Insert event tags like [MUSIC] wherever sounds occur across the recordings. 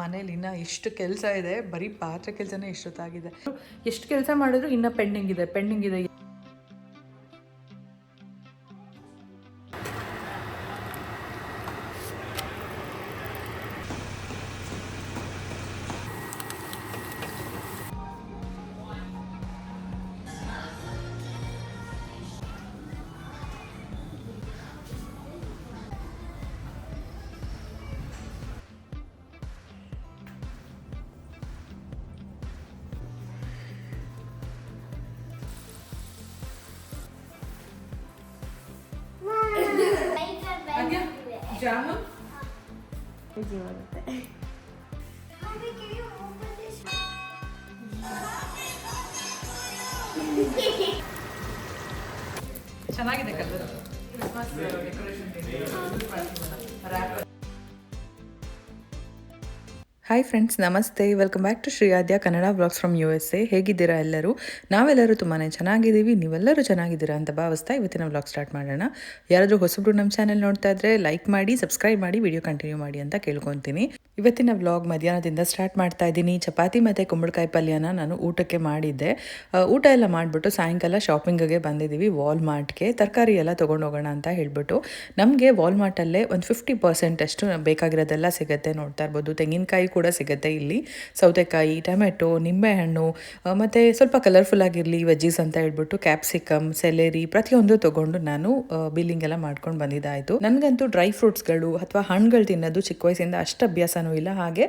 ಮನೇಲಿ ಇನ್ನ ಎಷ್ಟು ಕೆಲಸ ಇದೆ, ಬರೀ ಪಾತ್ರೆ ಕೆಲಸನೇ ಎಷ್ಟೊತ್ತಾಗಿದೆ ಎಷ್ಟು ಕೆಲಸ ಮಾಡಿದ್ರು ಇನ್ನ ಪೆಂಡಿಂಗ್ ಇದೆ ಪೆಂಡಿಂಗ್ ಇದೆ. ಚೆನ್ನಾಗಿದೆ colour. Christmas decoration hi friends ನಮಸ್ತೆ. Welcome back to Shriyadya Kannada blogs from U S A ಹೇಗಿದ್ದೀರಾ ಎಲ್ಲರೂ? ನಾವೆಲ್ಲರೂ ತುಂಬಾ ಚೆನ್ನಾಗಿದ್ದೀವಿ. ನೀವೆಲ್ಲರೂ ಚೆನ್ನಾಗಿದ್ದೀರಾ ಅಂತ ಭಾವಿಸ್ತಾ ಇವತ್ತಿನ ಬ್ಲಾಗ್ ಸ್ಟಾರ್ಟ್ ಮಾಡೋಣ. ಯಾರಾದರೂ ಹೊಸಬ್ರು ನಮ್ಮ ಚಾನೆಲ್ ನೋಡ್ತಾ ಇದ್ರೆ ಲೈಕ್ ಮಾಡಿ ಸಬ್ಸ್ಕ್ರೈಬ್ ಮಾಡಿ ವಿಡಿಯೋ ಕಂಟಿನ್ಯೂ ಮಾಡಿ ಅಂತ ಕೇಳ್ಕೊತೀನಿ. ಇವತ್ತಿನ ವ್ಲಾಗ್ ಮಧ್ಯಾಹ್ನದಿಂದ ಸ್ಟಾರ್ಟ್ ಮಾಡ್ತಾ ಇದ್ದೀನಿ. ಚಪಾತಿ ಮತ್ತು ಕುಂಬಳಕಾಯಿ ಪಲ್ಯನ ನಾನು ಊಟಕ್ಕೆ ಮಾಡಿದ್ದೆ. ಊಟ ಎಲ್ಲ ಮಾಡಿಬಿಟ್ಟು ಸಾಯಂಕಾಲ ಶಾಪಿಂಗಿಗೆ ಬಂದಿದ್ದೀವಿ. ವಾಲ್ಮಾರ್ಟ್ಗೆ ತರಕಾರಿ ಎಲ್ಲ ತೊಗೊಂಡು ಹೋಗೋಣ ಅಂತ ಹೇಳ್ಬಿಟ್ಟು. ನಮಗೆ ವಾಲ್ಮಾರ್ಟಲ್ಲೇ ಒಂದು ಫಿಫ್ಟಿ ಪರ್ಸೆಂಟ್ ಅಷ್ಟು ಬೇಕಾಗಿರೋದೆಲ್ಲ ಸಿಗುತ್ತೆ ನೋಡ್ತಾ ಇರ್ಬೋದು. ತೆಂಗಿನಕಾಯಿ ಕೂಡ ಸಿಗುತ್ತೆ ಇಲ್ಲಿ. ಸೌತೆಕಾಯಿ ಟೊಮೆಟೊ ನಿಂಬೆಹಣ್ಣು ಆ, ಮತ್ತು ಸ್ವಲ್ಪ ಕಲರ್ಫುಲ್ ಆಗಿರಲಿ ವೆಜ್ಜೀಸ್ ಅಂತ ಹೇಳ್ಬಿಟ್ಟು ಕ್ಯಾಪ್ಸಿಕಮ್ ಸೆಲೆರಿ ಪ್ರತಿಯೊಂದು ತೊಗೊಂಡು ನಾನು ಬಿಲ್ಲಿಂಗ್ ಎಲ್ಲ ಮಾಡ್ಕೊಂಡು ಬಂದಿದ್ದಾಯಿತು. ನನಗಂತೂ ಡ್ರೈ ಫ್ರೂಟ್ಸ್ಗಳು ಅಥವಾ ಹಣ್ಣುಗಳು ತಿನ್ನೋದು ಚಿಕ್ಕ ವಯಸ್ಸಿಂದ ಅಷ್ಟು ಅಭ್ಯಾಸನೂ ಇಲ್ಲ. ಹಾಗೆ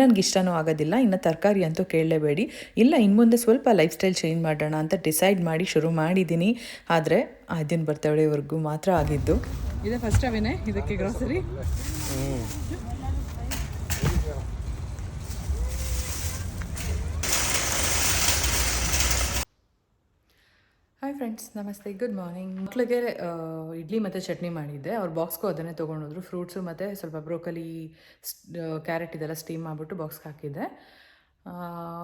ನನಗೆ ಇಷ್ಟನೂ ಆಗೋದಿಲ್ಲ. ಇನ್ನು ತರಕಾರಿ ಅಂತೂ ಕೇಳಲೇಬೇಡಿ. ಇಲ್ಲ ಇನ್ನು ಮುಂದೆ ಸ್ವಲ್ಪ ಲೈಫ್ ಸ್ಟೈಲ್ ಚೇಂಜ್ ಮಾಡೋಣ ಅಂತ ಡಿಸೈಡ್ ಮಾಡಿ ಶುರು ಮಾಡಿದ್ದೀನಿ. ಆದರೆ ದಿನ ಬರ್ತಡೆವರೆಗೂ ಮಾತ್ರ ಆಗಿದ್ದು. ಇದೆ ಫಸ್ಟ್ ಅವೇನೆ? ಇದಕ್ಕೆ ಗ್ರಾಸರಿ ಫ್ರೆಂಡ್ಸ್ ನಮಸ್ತೆ ಗುಡ್ ಮಾರ್ನಿಂಗ್ ಮಕ್ಕಳಿಗೆ ಇಡ್ಲಿ ಮತ್ತು ಚಟ್ನಿ ಮಾಡಿದ್ದೆ. ಅವ್ರು ಬಾಕ್ಸ್ಗೂ ಅದನ್ನೇ ತೊಗೊಂಡೋದ್ರು. ಫ್ರೂಟ್ಸು ಮತ್ತು ಸ್ವಲ್ಪ ಬ್ರೋಕಲಿ ಕ್ಯಾರೆಟ್ ಇದೆಲ್ಲ ಸ್ಟೀಮ್ ಮಾಡಿಬಿಟ್ಟು ಬಾಕ್ಸ್ಗೆ ಹಾಕಿದ್ದೆ.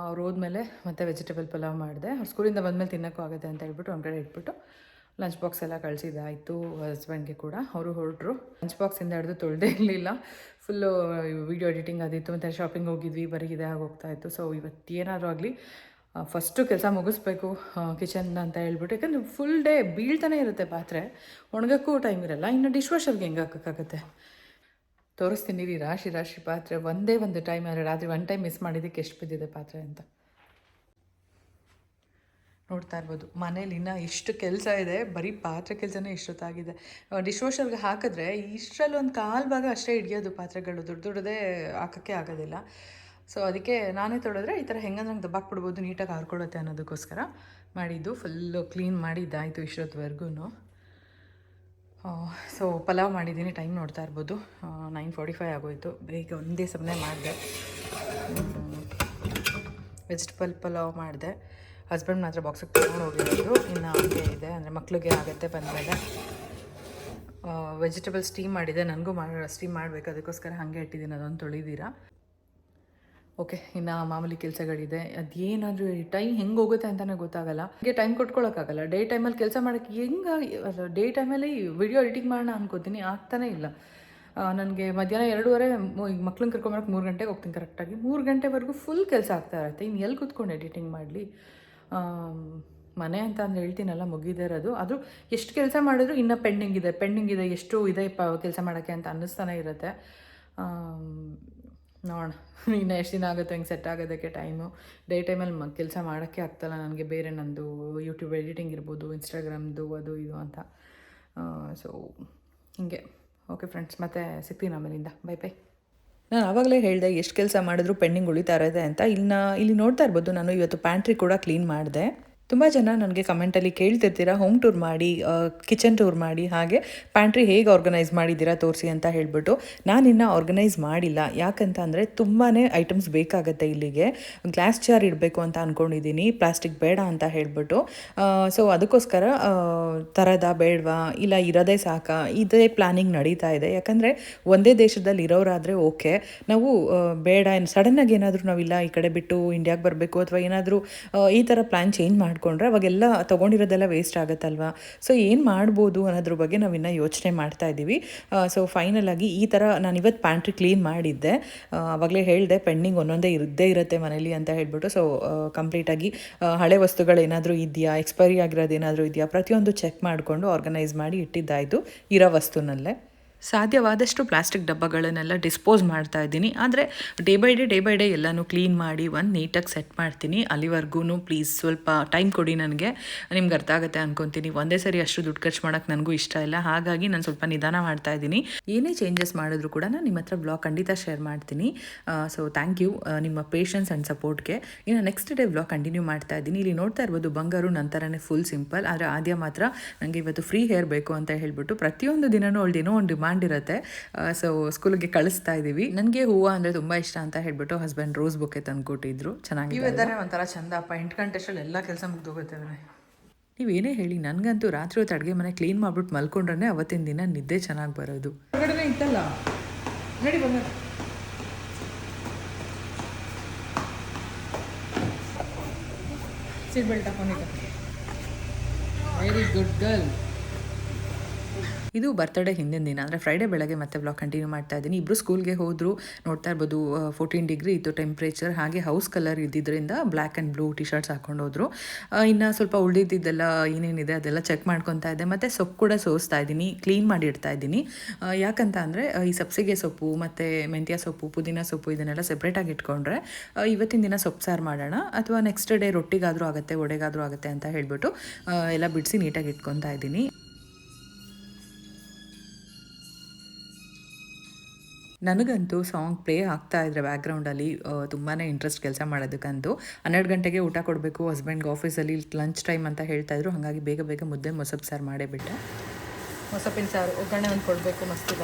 ಅವ್ರು ಹೋದ್ಮೇಲೆ ಮತ್ತೆ ವೆಜಿಟೇಬಲ್ ಪಲಾವ್ ಮಾಡಿದೆ. ಅವ್ರು ಸ್ಕೂಲಿಂದ ಬಂದಮೇಲೆ ತಿನ್ನೋಕ್ಕೂ ಆಗುತ್ತೆ ಅಂತ ಹೇಳ್ಬಿಟ್ಟು ಒಂದು ಕಡೆ ಇಟ್ಬಿಟ್ಟು ಲಂಚ್ ಬಾಕ್ಸ್ ಎಲ್ಲ ಕಳಿಸಿದ್ದಾಯಿತು ಹಸ್ಬೆಂಡ್ಗೆ ಕೂಡ. ಅವರು ಹೊರಟರು. ಲಂಚ್ ಬಾಕ್ಸಿಂದ ಹಿಡಿದು ತೊಳೆದೇ ಇರಲಿಲ್ಲ. ಫುಲ್ಲು ವಿಡಿಯೋ ಎಡಿಟಿಂಗ್ ಅದಿತ್ತು ಮತ್ತು ಶಾಪಿಂಗ್ ಹೋಗಿದ್ವಿ, ಬರೀ ಇದೇ ಆಗೋಗ್ತಾಯಿತ್ತು ಸೊ ಇವತ್ತು ಏನಾದರೂ ಆಗಲಿ ಫಸ್ಟು ಕೆಲಸ ಮುಗಿಸ್ಬೇಕು ಕಿಚನ್ ಅಂತ ಹೇಳ್ಬಿಟ್ಟು. ಯಾಕಂದರೆ ಫುಲ್ ಡೇ ಬೀಳ್ತಾನೆ ಇರುತ್ತೆ ಪಾತ್ರೆ. ಒಣಗಕ್ಕೂ ಟೈಮ್ ಇರಲ್ಲ. ಇನ್ನು ಡಿಶ್ ವಾಷರ್ಗೆ ಹೆಂಗೆ ಹಾಕೋಕ್ಕಾಗತ್ತೆ? ತೋರಿಸ್ತೀನಿ ರೀ, ರಾಶಿ ರಾಶಿ ಪಾತ್ರೆ. ಒಂದೇ ಒಂದು ಟೈಮ್ ಆದರೆ ರಾತ್ರಿ ಒನ್ ಟೈಮ್ ಮಿಸ್ ಮಾಡಿದ್ದಕ್ಕೆ ಎಷ್ಟು ಬಿದ್ದಿದೆ ಪಾತ್ರೆ ಅಂತ. ನೋಡ್ತಾ ಇರ್ಬೋದು. ಮನೇಲಿ ಇನ್ನೂ ಎಷ್ಟು ಕೆಲಸ ಇದೆ. ಬರೀ ಪಾತ್ರೆ ಕೆಲಸನೇ ಇಷ್ಟೊತ್ತಾಗಿದೆ. ಡಿಶ್ ವಾಷರ್ಗೆ ಹಾಕಿದ್ರೆ ಇಷ್ಟರಲ್ಲಿ ಒಂದು ಕಾಲು ಭಾಗ ಅಷ್ಟೇ ಹಿಡಿಯೋದು ಪಾತ್ರೆಗಳು. ದೊಡ್ಡ ದೊಡ್ಡದೇ ಹಾಕೋಕ್ಕೆ ಆಗೋದಿಲ್ಲ. ಸೊ ಅದಕ್ಕೆ ನಾನೇ ತೊಳೆದ್ರೆ ಈ ಥರ ಹೆಂಗಂದ್ರೆ ದಬ್ಬಾಕ್ಬಿಡ್ಬೋದು ನೀಟಾಗಿ ಹಾರ್ಕೊಳ್ಳುತ್ತೆ ಅನ್ನೋದಕ್ಕೋಸ್ಕರ ಮಾಡಿದ್ದು ಫುಲ್ಲು ಕ್ಲೀನ್ ಮಾಡಿದ್ದಾಯಿತು ಇಷ್ಟೊತ್ತವರೆಗೂ. ಸೊ ಪಲಾವ್ ಮಾಡಿದ್ದೀನಿ ಟೈಮ್ ನೋಡ್ತಾ ಇರ್ಬೋದು. ನೈನ್ ಫಾರ್ಟಿ ಫೈವ್ ಆಗೋಯ್ತು. ಬೇಗ ಒಂದೇ ಸಮನೆ ಮಾಡಿದೆ. ವೆಜಿಟಬಲ್ ಪಲಾವ್ ಮಾಡಿದೆ. ಹಸ್ಬೆಂಡ್ ಮಾತ್ರ ಬಾಕ್ಸಿಗೆ ತೊಗೊಂಡು ಹೋಗಿರೋದು. ಇನ್ನು ಹಂಗೆ ಇದೆ. ಅಂದರೆ ಮಕ್ಳಿಗೆ ಆಗುತ್ತೆ ಬಂದಮೇಲೆ. ವೆಜಿಟೇಬಲ್ ಸ್ಟೀಮ್ ಮಾಡಿದೆ. ನನಗೂ ಮಾಡೋ ಸ್ಟೀಮ್ ಮಾಡಬೇಕು. ಅದಕ್ಕೋಸ್ಕರ ಹಾಗೆ ಇಟ್ಟಿದ್ದೀನಿ. ಅದೊಂದು ತೊಳಿದೀರಾ. ಓಕೆ, ಇನ್ನು ಮಾಮೂಲಿ ಕೆಲಸಗಳಿದೆ. ಅದೇನಾದರೂ ಟೈಮ್ ಹೆಂಗೆ ಹೋಗುತ್ತೆ ಅಂತಲೇ ಗೊತ್ತಾಗಲ್ಲ. ಹೀಗೆ ಟೈಮ್ ಕೊಟ್ಕೊಳ್ಳೋಕ್ಕಾಗಲ್ಲ ಡೇ ಟೈಮಲ್ಲಿ ಕೆಲಸ ಮಾಡೋಕ್ಕೆ ಹೆಂಗೆ ಡೇ ಟೈಮಲ್ಲಿ ವಿಡಿಯೋ ಎಡಿಟಿಂಗ್ ಮಾಡೋಣ ಅನ್ಕೋತೀನಿ. ಆಗ್ತಾನೇ ಇಲ್ಲ. ನನಗೆ ಮಧ್ಯಾಹ್ನ ಎರಡೂವರೆ ಈಗ ಮಕ್ಳನ್ನ ಕರ್ಕೊಂಬರಕ್ಕೆ ಮೂರು ಗಂಟೆಗೆ ಹೋಗ್ತೀನಿ ಕರೆಕ್ಟಾಗಿ ಮೂರು ಗಂಟೆವರೆಗೂ ಫುಲ್ ಕೆಲಸ ಆಗ್ತಾ ಇರುತ್ತೆ. ಇನ್ನು ಎಲ್ಲಿ ಕೂತ್ಕೊಂಡು ಎಡಿಟಿಂಗ್ ಮಾಡಲಿ? ಮನೆ ಅಂತ ಅಂದ್ರೆ ಹೇಳ್ತೀನಲ್ಲ, ಮುಗಿದೇ ಇರೋದು. ಅದು ಎಷ್ಟು ಕೆಲಸ ಮಾಡಿದ್ರು ಇನ್ನೂ ಪೆಂಡಿಂಗ್ ಇದೆ. ಪೆಂಡಿಂಗ್ ಇದೆ, ಎಷ್ಟು ಇದೆ ಪ, ಕೆಲಸ ಮಾಡೋಕ್ಕೆ ಅಂತ ಅನ್ನಿಸ್ತಾನೆ ಇರುತ್ತೆ. ನೋಡೋಣ. ಇನ್ನು ಎಷ್ಟು ದಿನ ಆಗುತ್ತೋ, ಹಿಂಗೆ ಸೆಟ್ ಆಗೋದಕ್ಕೆ ಟೈಮು ಡೇ ಟೈಮಲ್ಲಿ ಮ ಕೆಲಸ ಮಾಡೋಕ್ಕೆ ಆಗ್ತಲ್ಲ ನನಗೆ, ಬೇರೆ ನಂದು ಯೂಟ್ಯೂಬ್ ಎಡಿಟಿಂಗ್ ಇರ್ಬೋದು ಇನ್ಸ್ಟಾಗ್ರಾಮ್ದು ಅದು ಇದು ಅಂತ. ಸೊ ಹೀಗೆ. ಓಕೆ ಫ್ರೆಂಡ್ಸ್ ಮತ್ತೆ ಸಿಗ್ತೀನಿ ಆಮೇಲಿಂದ. ಬೈ ಬೈ ನಾನು ಆವಾಗಲೇ ಹೇಳಿದೆ, ಎಷ್ಟು ಕೆಲಸ ಮಾಡಿದ್ರು ಪೆಂಡಿಂಗ್ ಉಳಿತಾ ಇರೋದೆ ಅಂತ. ಇಲ್ಲಿನ ಇಲ್ಲಿ ನೋಡ್ತಾ ಇರ್ಬೋದು, ನಾನು ಇವತ್ತು ಪ್ಯಾಂಟ್ರಿ ಕೂಡ ಕ್ಲೀನ್ ಮಾಡಿದೆ. ತುಂಬ ಜನ ನನಗೆ ಕಮೆಂಟಲ್ಲಿ ಕೇಳ್ತಿರ್ತೀರಾ ಹೋಮ್ ಟೂರ್ ಮಾಡಿ ಕಿಚನ್ ಟೂರ್ ಮಾಡಿ, ಹಾಗೆ ಪ್ಯಾಂಟ್ರಿ ಹೇಗೆ ಆರ್ಗನೈಸ್ ಮಾಡಿದ್ದೀರಾ ತೋರಿಸಿ ಅಂತ ಹೇಳಿಬಿಟ್ಟು ನಾನು ಇನ್ನು ಆರ್ಗನೈಸ್ ಮಾಡಿಲ್ಲ. ಯಾಕಂತ ಅಂದರೆ ತುಂಬಾ ಐಟಮ್ಸ್ ಬೇಕಾಗುತ್ತೆ ಇಲ್ಲಿಗೆ. ಗ್ಲಾಸ್ ಜಾರ್ ಇಡಬೇಕು ಅಂತ ಅಂದ್ಕೊಂಡಿದ್ದೀನಿ ಪ್ಲಾಸ್ಟಿಕ್ ಬೇಡ ಅಂತ ಹೇಳ್ಬಿಟ್ಟು. ಸೊ ಅದಕ್ಕೋಸ್ಕರ ತರದ ಬೇಡವಾ, ಇಲ್ಲ ಇರೋದೇ ಸಾಕಾ, ಇದೇ ಪ್ಲಾನಿಂಗ್ ನಡೀತಾ ಇದೆ. ಯಾಕಂದರೆ ಒಂದೇ ದೇಶದಲ್ಲಿ ಇರೋರಾದರೆ ಓಕೆ ನಾವು ಬೇಡ, ಸಡನ್ನಾಗಿ ಏನಾದರೂ ನಾವಿಲ್ಲ ಈ ಕಡೆ ಬಿಟ್ಟು ಇಂಡಿಯಾಗೆ ಬರಬೇಕು ಅಥವಾ ಏನಾದರೂ ಈ ಥರ ಪ್ಲ್ಯಾನ್ ಚೇಂಜ್ ಮಾಡ್ಕೊಂಡು ಮಾಡಿಕೊಂಡ್ರೆ ಅವಾಗೆಲ್ಲ ತೊಗೊಂಡಿರೋದೆಲ್ಲ ವೇಸ್ಟ್ ಆಗುತ್ತಲ್ವಾ? ಸೊ ಏನು ಮಾಡ್ಬೋದು ಅನ್ನೋದ್ರ ಬಗ್ಗೆ ನಾವು ಇನ್ನೂ ಯೋಚನೆ ಮಾಡ್ತಾ ಇದ್ದೀವಿ ಸೊ ಫೈನಲ್ ಆಗಿ ಈ ಥರ ನಾನು ಇವತ್ತು ಪ್ಯಾಂಟ್ರಿ ಕ್ಲೀನ್ ಮಾಡಿದ್ದೆ. ಅವಾಗಲೇ ಹೇಳಿದೆ ಪೆಂಡಿಂಗ್ ಒಂದೊಂದೇ ಇದ್ದೇ ಇರುತ್ತೆ ಮನೇಲಿ ಅಂತ ಹೇಳ್ಬಿಟ್ಟು ಸೊ ಕಂಪ್ಲೀಟಾಗಿ ಹಳೆ ವಸ್ತುಗಳೇನಾದರೂ ಇದೆಯಾ ಎಕ್ಸ್ಪೈರಿ ಆಗಿರೋದು ಏನಾದರೂ ಇದೆಯಾ, ಪ್ರತಿಯೊಂದು ಚೆಕ್ ಮಾಡಿಕೊಂಡು ಆರ್ಗನೈಸ್ ಮಾಡಿ ಇಟ್ಟಿದ್ದಾಯಿತು, ಇರೋ ವಸ್ತುನಲ್ಲೇ. ಸಾಧ್ಯವಾದಷ್ಟು ಪ್ಲಾಸ್ಟಿಕ್ ಡಬ್ಬಗಳನ್ನೆಲ್ಲ ಡಿಸ್ಪೋಸ್ ಮಾಡ್ತಾ ಇದ್ದೀನಿ. ಆದರೆ day by day day by day ಎಲ್ಲನೂ ಕ್ಲೀನ್ ಮಾಡಿ ಒಂದು ನೀಟಾಗಿ ಸೆಟ್ ಮಾಡ್ತೀನಿ. ಅಲ್ಲಿವರೆಗೂ ಪ್ಲೀಸ್ ಸ್ವಲ್ಪ ಟೈಮ್ ಕೊಡಿ ನನಗೆ. ನಿಮ್ಗೆ ಅರ್ಥ ಆಗುತ್ತೆ ಅನ್ಕೊತೀನಿ. ಒಂದೇ ಸರಿ ಅಷ್ಟು ದುಡ್ಡು ಖರ್ಚು ಮಾಡೋಕ್ಕೆ ನನಗೂ ಇಷ್ಟ ಇಲ್ಲ. ಹಾಗಾಗಿ ನಾನು ಸ್ವಲ್ಪ ನಿಧಾನ ಮಾಡ್ತಾ ಇದ್ದೀನಿ. ಏನೇ ಚೇಂಜಸ್ ಮಾಡಿದ್ರು ಕೂಡ ನಾನು ನಿಮ್ಮ ಹತ್ರ ಬ್ಲಾಗ್ ಖಂಡಿತ ಶೇರ್ ಮಾಡ್ತೀನಿ. ಸೊ ಥ್ಯಾಂಕ್ ಯು ನಿಮ್ಮ ಪೇಷನ್ಸ್ ಆ್ಯಂಡ್ ಸಪೋರ್ಟ್ಗೆ ಇನ್ನು ನೆಕ್ಸ್ಟ್ ಡೇ ಬ್ಲಾಗ್ ಕಂಟಿನ್ಯೂ ಮಾಡ್ತಾ ಇದ್ದೀನಿ. ಇಲ್ಲಿ ನೋಡ್ತಾ ಇರ್ಬೋದು ಬಂಗಾರು ನಂತರನೇ ಫುಲ್ ಸಿಂಪಲ್ ಆದರೆ ಆದ್ಯ ಮಾತ್ರ ನನಗೆ ಇವತ್ತು ಫ್ರೀ ಹೇರ್ ಬೇಕು ಅಂತ ಹೇಳ್ಬಿಟ್ಟು ಪ್ರತಿಯೊಂದು ದಿನನೂ ಅವಳು ಏನೋ ಒಂದು ಡಿಮಾಂಡ್ ಇರುತ್ತೆ. ಸೊ ಸ್ಕೂಲಿಗೆ ಕಳಿಸ್ತಾ ಇದ್ದೀವಿ ನನಗೆ ಹೂವು ಅಂದರೆ ತುಂಬ ಇಷ್ಟ ಅಂತ ಹೇಳ್ಬಿಟ್ಟು ಹಸ್ಬೆಂಡ್ ರೋಸ್ ಬೊಕ್ಕೆ ತಂದು ಕೊಟ್ಟಿದ್ರು. ಚೆನ್ನಾಗಿ ಇದ್ದಾರೆ ಒಂಥರ ಚಂದಪ್ಪ ಎಂಟು ಗಂಟೆ ಅಷ್ಟರಲ್ಲಿ ಎಲ್ಲ ಕೆಲಸ ಮುಗ್ದೋಗುತ್ತೆ ನೀವೇನೇ ಹೇಳಿ ನನಗಂತೂ ರಾತ್ರಿ ಹೊತ್ತು ಅಡುಗೆ ಮನೆ ಕ್ಲೀನ್ ಮಾಡಿಬಿಟ್ಟು ಮಲ್ಕೊಂಡ್ರೆ ಅವತ್ತಿನ ದಿನ ನಿದ್ದೆ ಚೆನ್ನಾಗಿ ಬರೋದು. ಹೊರಗಡೆ ಇತ್ತಲ್ಲ? ನಡಿ ಬಂದ ಸೀಟ್ ಬೆಲ್ಟ್ ಹಾಕೊಂಡಿದ್ದ. ವೆರಿ ಗುಡ್ ಗರ್ಲ್ ಇದು ಬರ್ತಡೇ ಹಿಂದಿನ ದಿನ. ಅಂದರೆ ಫ್ರೈಡೇ ಬೆಳಗ್ಗೆ ಮತ್ತೆ ಬ್ಲಾಗ್ ಕಂಟಿನ್ಯೂ ಮಾಡ್ತಾ ಇದ್ದೀನಿ. ಇಬ್ಬರು ಸ್ಕೂಲ್ಗೆ ಹೋದರು, ನೋಡ್ತಾ ಇರ್ಬೋದು ಫೋರ್ಟೀನ್ ಡಿಗ್ರಿ ಇತ್ತು ಟೆಂಪ್ರೇಚರ್ ಹಾಗೆ ಹೌಸ್ ಕಲರ್ ಇದ್ದಿದ್ದರಿಂದ black and blue T shirts ಹಾಕೊಂಡು ಹೋದ್ರು. ಇನ್ನು ಸ್ವಲ್ಪ ಉಳಿದಿದ್ದೆಲ್ಲ ಏನೇನಿದೆ ಅದೆಲ್ಲ ಚೆಕ್ ಮಾಡ್ಕೊತಾ ಇದ್ದೆ. ಮತ್ತು ಸೊಪ್ಪು ಕೂಡ ಸೋಸ್ತಾ ಇದ್ದೀನಿ. ಕ್ಲೀನ್ ಮಾಡಿ ಇಡ್ತಾ ಇದ್ದೀನಿ. ಯಾಕಂತ ಅಂದರೆ ಈ ಸಬ್ಸಿಗೆ ಸೊಪ್ಪು, ಮತ್ತು ಮೆಂತ್ಯ ಸೊಪ್ಪು, ಪುದೀನ ಸೊಪ್ಪು ಇದನ್ನೆಲ್ಲ ಸೆಪ್ರೇಟಾಗಿ ಇಟ್ಕೊಂಡ್ರೆ ಇವತ್ತಿನ ದಿನ ಸೊಪ್ಪು ಸಾರು ಮಾಡೋಣ. ಅಥವಾ ನೆಕ್ಸ್ಟ್ ಡೇ ರೊಟ್ಟಿಗಾದರೂ ಆಗುತ್ತೆ ಒಡೆಗಾದರೂ ಆಗುತ್ತೆ ಅಂತ ಹೇಳಿಬಿಟ್ಟು ಎಲ್ಲ ಬಿಡಿಸಿ ನೀಟಾಗಿ ಇಟ್ಕೊತಾ ಇದ್ದೀನಿ. ನನಗಂತೂ ಸಾಂಗ್ ಪ್ಲೇ ಆಗ್ತಾ ಇದ್ರೆ ಬ್ಯಾಕ್ಗ್ರೌಂಡಲ್ಲಿ ತುಂಬಾ ಇಂಟ್ರೆಸ್ಟ್ ಕೆಲಸ ಮಾಡೋದಕ್ಕಂತೂ ಹನ್ನೆರಡು ಗಂಟೆಗೆ ಊಟ ಕೊಡಬೇಕು ಹಸ್ಬೆಂಡ್ಗೆ ಆಫೀಸಲ್ಲಿ ಲಂಚ್ ಟೈಮ್ ಅಂತ ಹೇಳ್ತಾ ಇದ್ರು, ಹಾಗಾಗಿ ಬೇಗ ಬೇಗ ಮುದ್ದೆ ಮೊಸಪ್ಪು ಸಾರು ಮಾಡೇ ಬಿಟ್ಟೆ. ಮೊಸಪ್ಪಿನ ಸಾರು ಒಗ್ಗರಣೆ ಒಂದು ಕೊಡಬೇಕು, ಮಸ್ತ್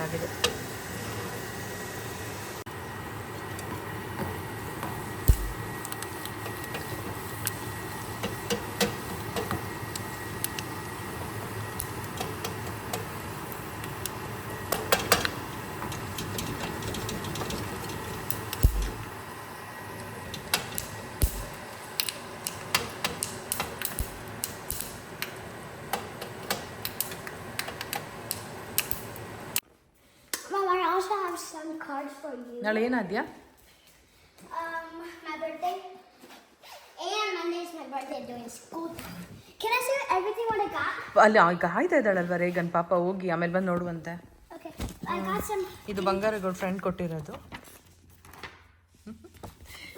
ಅಲ್ಲಿ ಈಗ ಕಾಯ್ತಾ ಇದ್ದಾಳಲ್ವ ರೇಗನ್ ಪಾಪ ಹೋಗಿ ಆಮೇಲೆ ಬಂದು ನೋಡುವಂತೆ Okay. I got some. ಇದು ಬಂಗಾರಗೌಡ ಫ್ರೆಂಡ್ ಕೊಟ್ಟಿರೋದು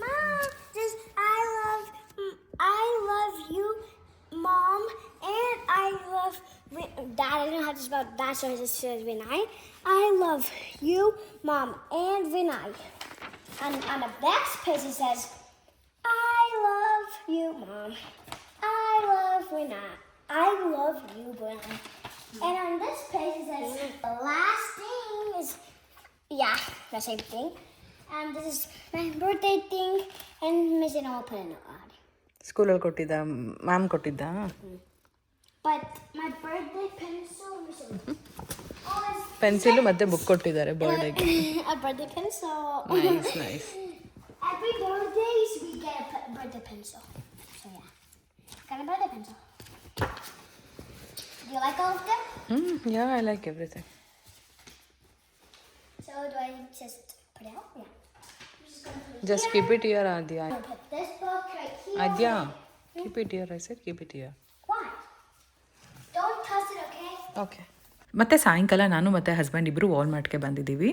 Mom, just I love, I love you, Mom, and I love Wi- Dad. I don't know how to spell that, so I just said Vinay. I love you, Mom, and Vinay. And on the next page it says, I love you, Mom. I love Vinay. I love you, Vinay. And on this page it says, the last thing is, yeah, the same thing. And this is my birthday thing, and Miss and I'll put in a lot. ಸ್ಕೂಲಲ್ಲಿ ಕೊಟ್ಟಿದ್ದ ma'am ಕೊಟ್ಟಿದ್ದ But my birthday pencil, Miss and oh, it's pencil ಮತ್ತೆ book ಕೊಟ್ಟಿದ್ದಾರೆ ಬರ್ಡೇಗೆ [LAUGHS] a birthday pencil. Nice nice [LAUGHS] Every birthdays we get a pe- birthday pencil. So yeah, got a birthday pencil. You like all of them? Mm, yeah, I like everything. So do I just put it out? Yeah. Just, keep it here, Adya. Adya, keep it here. I said keep it here. Why? Don't toss it, okay? Okay. ಮತ್ತು ಸಾಯಂಕಾಲ ನಾನು ಮತ್ತೆ husband ಇಬ್ಬರು ವಾಲ್ಮಾರ್ಟ್ಗೆ ಬಂದಿದ್ದೀವಿ.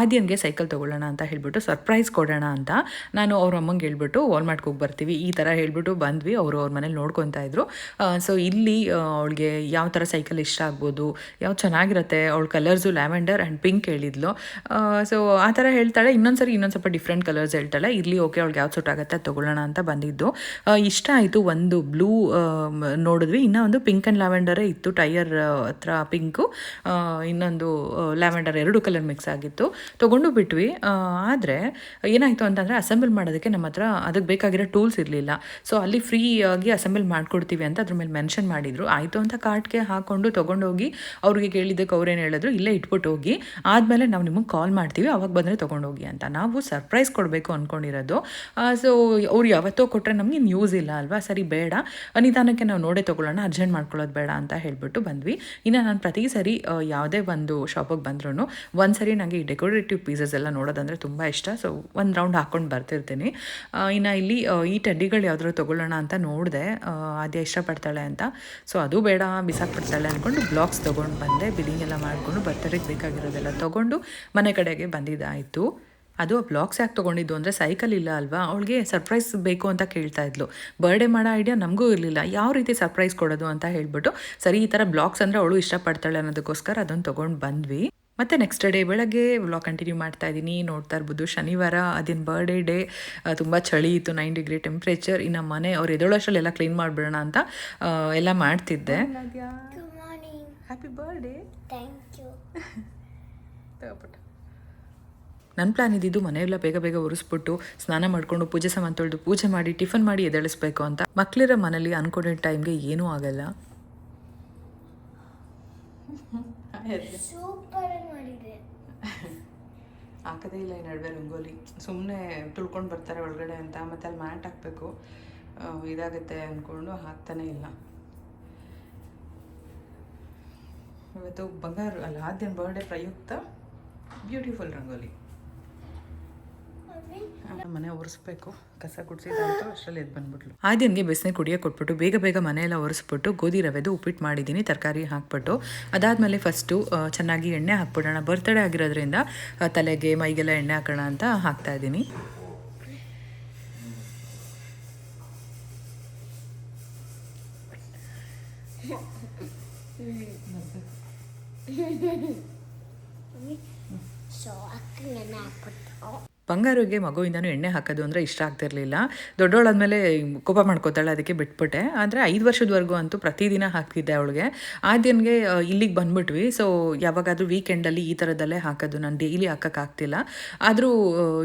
ಆದ್ಯನ್ಗೆ cycle ತೊಗೊಳ್ಳೋಣ ಅಂತ ಹೇಳ್ಬಿಟ್ಟು surprise ಕೊಡೋಣ ಅಂತ ನಾನು ಅವ್ರ ಅಮ್ಮಂಗೆ ಹೇಳ್ಬಿಟ್ಟು ವಾಲ್ಮಾರ್ಟ್ಗೆ ಹೋಗಿ ಬರ್ತೀವಿ ಈ ಥರ ಹೇಳ್ಬಿಟ್ಟು ಬಂದ್ವಿ. ಅವರು ಅವ್ರ ಮನೇಲಿ ನೋಡ್ಕೊತಾ ಇದ್ರು. ಸೊ ಇಲ್ಲಿ ಅವಳಿಗೆ ಯಾವ ಥರ ಸೈಕಲ್ ಇಷ್ಟ ಆಗ್ಬೋದು, ಯಾವ ಚೆನ್ನಾಗಿರುತ್ತೆ, ಅವಳ ಕಲರ್ಸು ಲ್ಯಾವೆಂಡರ್ ಆ್ಯಂಡ್ ಪಿಂಕ್ ಹೇಳಿದ್ಲು. ಸೊ ಆ ಥರ ಹೇಳ್ತಾಳೆ. ಇನ್ನೊಂದು ಸರಿ ಇನ್ನೊಂದು ಸ್ವಲ್ಪ ಡಿಫ್ರೆಂಟ್ ಕಲರ್ಸ್ ಹೇಳ್ತಾಳೆ. ಇಲ್ಲಿ ಓಕೆ ಅವ್ಳಿಗೆ ಯಾವ್ದು ಸೂಟ್ ಆಗುತ್ತೆ ತೊಗೊಳ್ಳೋಣ ಅಂತ ಬಂದಿದ್ದು. ಇಷ್ಟ ಆಯಿತು ಒಂದು ಬ್ಲೂ ನೋಡಿದ್ವಿ. ಇನ್ನೂ ಒಂದು ಪಿಂಕ್ ಆ್ಯಂಡ್ ಲ್ಯಾವೆಂಡರೇ ಇತ್ತು. ಟೈಯರ್ ಹತ್ರ ಪಿಂಕ್ ಪಿಂಕು ಇನ್ನೊಂದು ಲ್ಯಾವೆಂಡರ್ ಎರಡು ಕಲರ್ ಮಿಕ್ಸ್ ಆಗಿತ್ತು. ತೊಗೊಂಡು ಬಿಟ್ವಿ. ಆದರೆ ಏನಾಯಿತು ಅಂತಂದರೆ ಅಸೆಂಬಲ್ ಮಾಡೋದಕ್ಕೆ ನಮ್ಮ ಹತ್ರ ಅದಕ್ಕೆ ಬೇಕಾಗಿರೋ ಟೂಲ್ಸ್ ಇರಲಿಲ್ಲ. ಸೊ ಅಲ್ಲಿ ಫ್ರೀ ಆಗಿ ಅಸೆಂಬಲ್ ಮಾಡಿಕೊಡ್ತೀವಿ ಅಂತ ಅದ್ರ ಮೇಲೆ ಮೆನ್ಷನ್ ಮಾಡಿದರು. ಆಯಿತು ಅಂತ ಕಾರ್ಟ್ಗೆ ಹಾಕ್ಕೊಂಡು ತೊಗೊಂಡೋಗಿ ಅವ್ರಿಗೆ ಕೇಳಿದ್ದಕ್ಕೆ ಅವ್ರೇನು ಹೇಳಿದ್ರು, ಇಲ್ಲೇ ಇಟ್ಬಿಟ್ಟು ಹೋಗಿ. ಆದಮೇಲೆ ನಾವು ನಿಮಗೆ ಕಾಲ್ ಮಾಡ್ತೀವಿ, ಅವಾಗ ಬಂದರೆ ತೊಗೊಂಡೋಗಿ ಅಂತ. ನಾವು ಸರ್ಪ್ರೈಸ್ ಕೊಡಬೇಕು ಅಂದ್ಕೊಂಡಿರೋದು ಸೊ ಅವ್ರು ಯಾವತ್ತೋ ಕೊಟ್ಟರೆ ನಮಗೆ ನ್ಯೂಸ್ ಇಲ್ಲ ಅಲ್ವಾ? ಸರಿ, ಬೇಡ. ನಿಧಾನಕ್ಕೆ ನಾವು ನೋಡೇ ತೊಗೊಳ್ಳೋಣ, ಅರ್ಜೆಂಟ್ ಮಾಡ್ಕೊಳ್ಳೋದು ಬೇಡ ಅಂತ ಹೇಳಿಬಿಟ್ಟು ಬಂದ್ವಿ. ಇನ್ನು ನಾನು ಪ್ರತಿ ಸರಿ ಯಾವುದೇ ಒಂದು ಶಾಪಿಗೆ ಬಂದ್ರೂ ಒಂದು ಸರಿ ನನಗೆ ಈ ಡೆಕೋರೇಟಿವ್ ಪೀಸಸ್ ಎಲ್ಲ ನೋಡೋದಂದರೆ ತುಂಬ ಇಷ್ಟ. ಸೊ ಒಂದು ರೌಂಡ್ ಹಾಕ್ಕೊಂಡು ಬರ್ತಿರ್ತೀನಿ. ಇನ್ನು ಇಲ್ಲಿ ಈ ಟಡ್ಡಿಗಳು ಯಾವ್ದಾದ್ರು ತೊಗೊಳ್ಳೋಣ ಅಂತ ನೋಡಿದೆ. ಅದೇ ಇಷ್ಟಪಡ್ತಾಳೆ ಅಂತ. ಸೊ ಅದು ಬೇಡ, ಬಿಸಾಕ್ಬಿಡ್ತಾಳೆ ಅಂದ್ಕೊಂಡು ಬ್ಲಾಕ್ಸ್ ತೊಗೊಂಡು ಬಂದೆ. ಬಿಲ್ಲಿಂಗ್ ಎಲ್ಲ ಮಾಡಿಕೊಂಡು ಬರ್ತಡೇಗೆ ಬೇಕಾಗಿರೋದೆಲ್ಲ ತೊಗೊಂಡು ಮನೆ ಕಡೆಗೆ ಬಂದಿದ್ದಾಯಿತು. ಅದು ಬ್ಲಾಕ್ಸ್ ಯಾಕೆ ತೊಗೊಂಡಿದ್ದು ಅಂದರೆ ಸೈಕಲ್ ಇಲ್ಲ ಅಲ್ವಾ? ಅವಳಿಗೆ ಸರ್ಪ್ರೈಸ್ ಬೇಕು ಅಂತ ಕೇಳ್ತಾ ಇದ್ಲು. ಬರ್ಡೇ ಮಾಡೋ ಐಡಿಯಾ ನಮಗೂ ಇರಲಿಲ್ಲ. ಯಾವ ರೀತಿ ಸರ್ಪ್ರೈಸ್ ಕೊಡೋದು ಅಂತ ಹೇಳ್ಬಿಟ್ಟು ಸರಿ ಈ ಥರ ಬ್ಲಾಕ್ಸ್ ಅಂದರೆ ಅವಳು ಇಷ್ಟಪಡ್ತಾಳೆ ಅನ್ನೋದಕ್ಕೋಸ್ಕರ ಅದನ್ನು ತೊಗೊಂಡು ಬಂದ್ವಿ. ಮತ್ತು ನೆಕ್ಸ್ಟ್ ಡೇ ಬೆಳಗ್ಗೆ ವ್ಲಾಗ್ ಕಂಟಿನ್ಯೂ ಮಾಡ್ತಾ ಇದ್ದೀನಿ. ನೋಡ್ತಾ ಇರ್ಬೋದು ಶನಿವಾರ ಅದಿನ ಬರ್ಡೇ ಡೇ ತುಂಬ ಚಳಿ ಇತ್ತು ನೈನ್ ಡಿಗ್ರಿ ಟೆಂಪ್ರೇಚರ್ ಇನ್ನು ಮನೆ ಅವ್ರು ಎದೊಳಷ್ಟರಲ್ಲಿ ಎಲ್ಲ ಕ್ಲೀನ್ ಮಾಡಿಬಿಡೋಣ ಅಂತ ಎಲ್ಲ ಮಾಡ್ತಿದ್ದೆ. Happy birthday Thank you. [LAUGHS] ನನ್ನ ಪ್ಲ್ಯಾನ್ ಇದ್ದಿದ್ದು ಮನೆಯೆಲ್ಲ ಬೇಗ ಬೇಗ ಉರಿಸ್ಬಿಟ್ಟು ಸ್ನಾನ ಮಾಡಿಕೊಂಡು ಪೂಜೆ ಸಾಮಾನು ತೊಳೆದು ಪೂಜೆ ಮಾಡಿ ಟಿಫನ್ ಮಾಡಿ ಎದಳಿಸ್ಬೇಕು ಅಂತ ಮಕ್ಕಳಿರೋ ಮನೇಲಿ ಅನ್ಕೊಂಡಿದ್ದ ಟೈಮ್ಗೆ ಏನೂ ಆಗಲ್ಲ. ಹಾಕದೇ ಇಲ್ಲ ಈ ನಡುವೆ ರಂಗೋಲಿ. ಸುಮ್ಮನೆ ತುಳ್ಕೊಂಡು ಬರ್ತಾರೆ ಒಳಗಡೆ ಅಂತ ಮತ್ತೆ ಅಲ್ಲಿ ಮ್ಯಾಟ್ ಹಾಕಬೇಕು. ಇದಾಗುತ್ತೆ ಅಂದ್ಕೊಂಡು ಹಾಕ್ತಾನೆ ಇಲ್ಲ. ಇವತ್ತು ಬಂಗಾರ ಅಲ್ಲ ಆದ್ಯನ ಬರ್ಡೇ ಪ್ರಯುಕ್ತ ಬ್ಯೂಟಿಫುಲ್ ರಂಗೋಲಿ. ಮನೆ ಒರೆಸ್ಬೇಕು. ಕಸ ಗುಡಿಸಿದಂತೂ ಅಷ್ಟರಲ್ಲಿ ಎದ್ದು ಬಂದ್ಬಿಟ್ಲು. ಆದ್ಯನ್ಗೆ ಬಿಸಿನ ಕುಡಿಯೋಕೆ ಕೊಟ್ಬಿಟ್ಟು ಬೇಗ ಬೇಗ ಮನೆಯೆಲ್ಲ ಒರೆಸ್ಬಿಟ್ಟು ಗೋಧಿ ರವೆದು ಉಪ್ಪಿಟ್ಟು ಮಾಡಿದ್ದೀನಿ ತರಕಾರಿ ಹಾಕ್ಬಿಟ್ಟು. ಅದಾದಮೇಲೆ ಫಸ್ಟು ಚೆನ್ನಾಗಿ ಎಣ್ಣೆ ಹಾಕ್ಬಿಡೋಣ. ಬರ್ತಡೇ ಆಗಿರೋದ್ರಿಂದ ತಲೆಗೆ ಮೈಗೆಲ್ಲ ಎಣ್ಣೆ ಹಾಕೋಣ ಅಂತ ಹಾಕ್ತಾ ಇದ್ದೀನಿ. ಸೊ ಅಕ್ಕ ಬಂಗಾರಿಗೆ ಮಗುವಿಂದನೂ ಎಣ್ಣೆ ಹಾಕೋದು ಅಂದರೆ ಇಷ್ಟ ಆಗ್ತಿರ್ಲಿಲ್ಲ. ದೊಡ್ಡವಳಾದ್ಮೇಲೆ ಕೋಪ ಮಾಡ್ಕೋತಾಳೆ, ಅದಕ್ಕೆ ಬಿಟ್ಬಿಟ್ಟೆ. ಆದರೆ ಐದು ವರ್ಷದವರೆಗೂ ಅಂತೂ ಪ್ರತಿದಿನ ಹಾಕ್ತಿದ್ದೆ ಅವಳಿಗೆ. ಆದ್ಯನ್ಗೆ ಇಲ್ಲಿಗೆ ಬಂದ್ಬಿಟ್ವಿ. ಸೊ ಯಾವಾಗಾದರೂ ವೀಕೆಂಡಲ್ಲಿ ಈ ಥರದಲ್ಲೇ ಹಾಕೋದು ನಾನು ಡೈಲಿ ಹಾಕೋಕ್ಕಾಗ್ತಿಲ್ಲ ಆದರೂ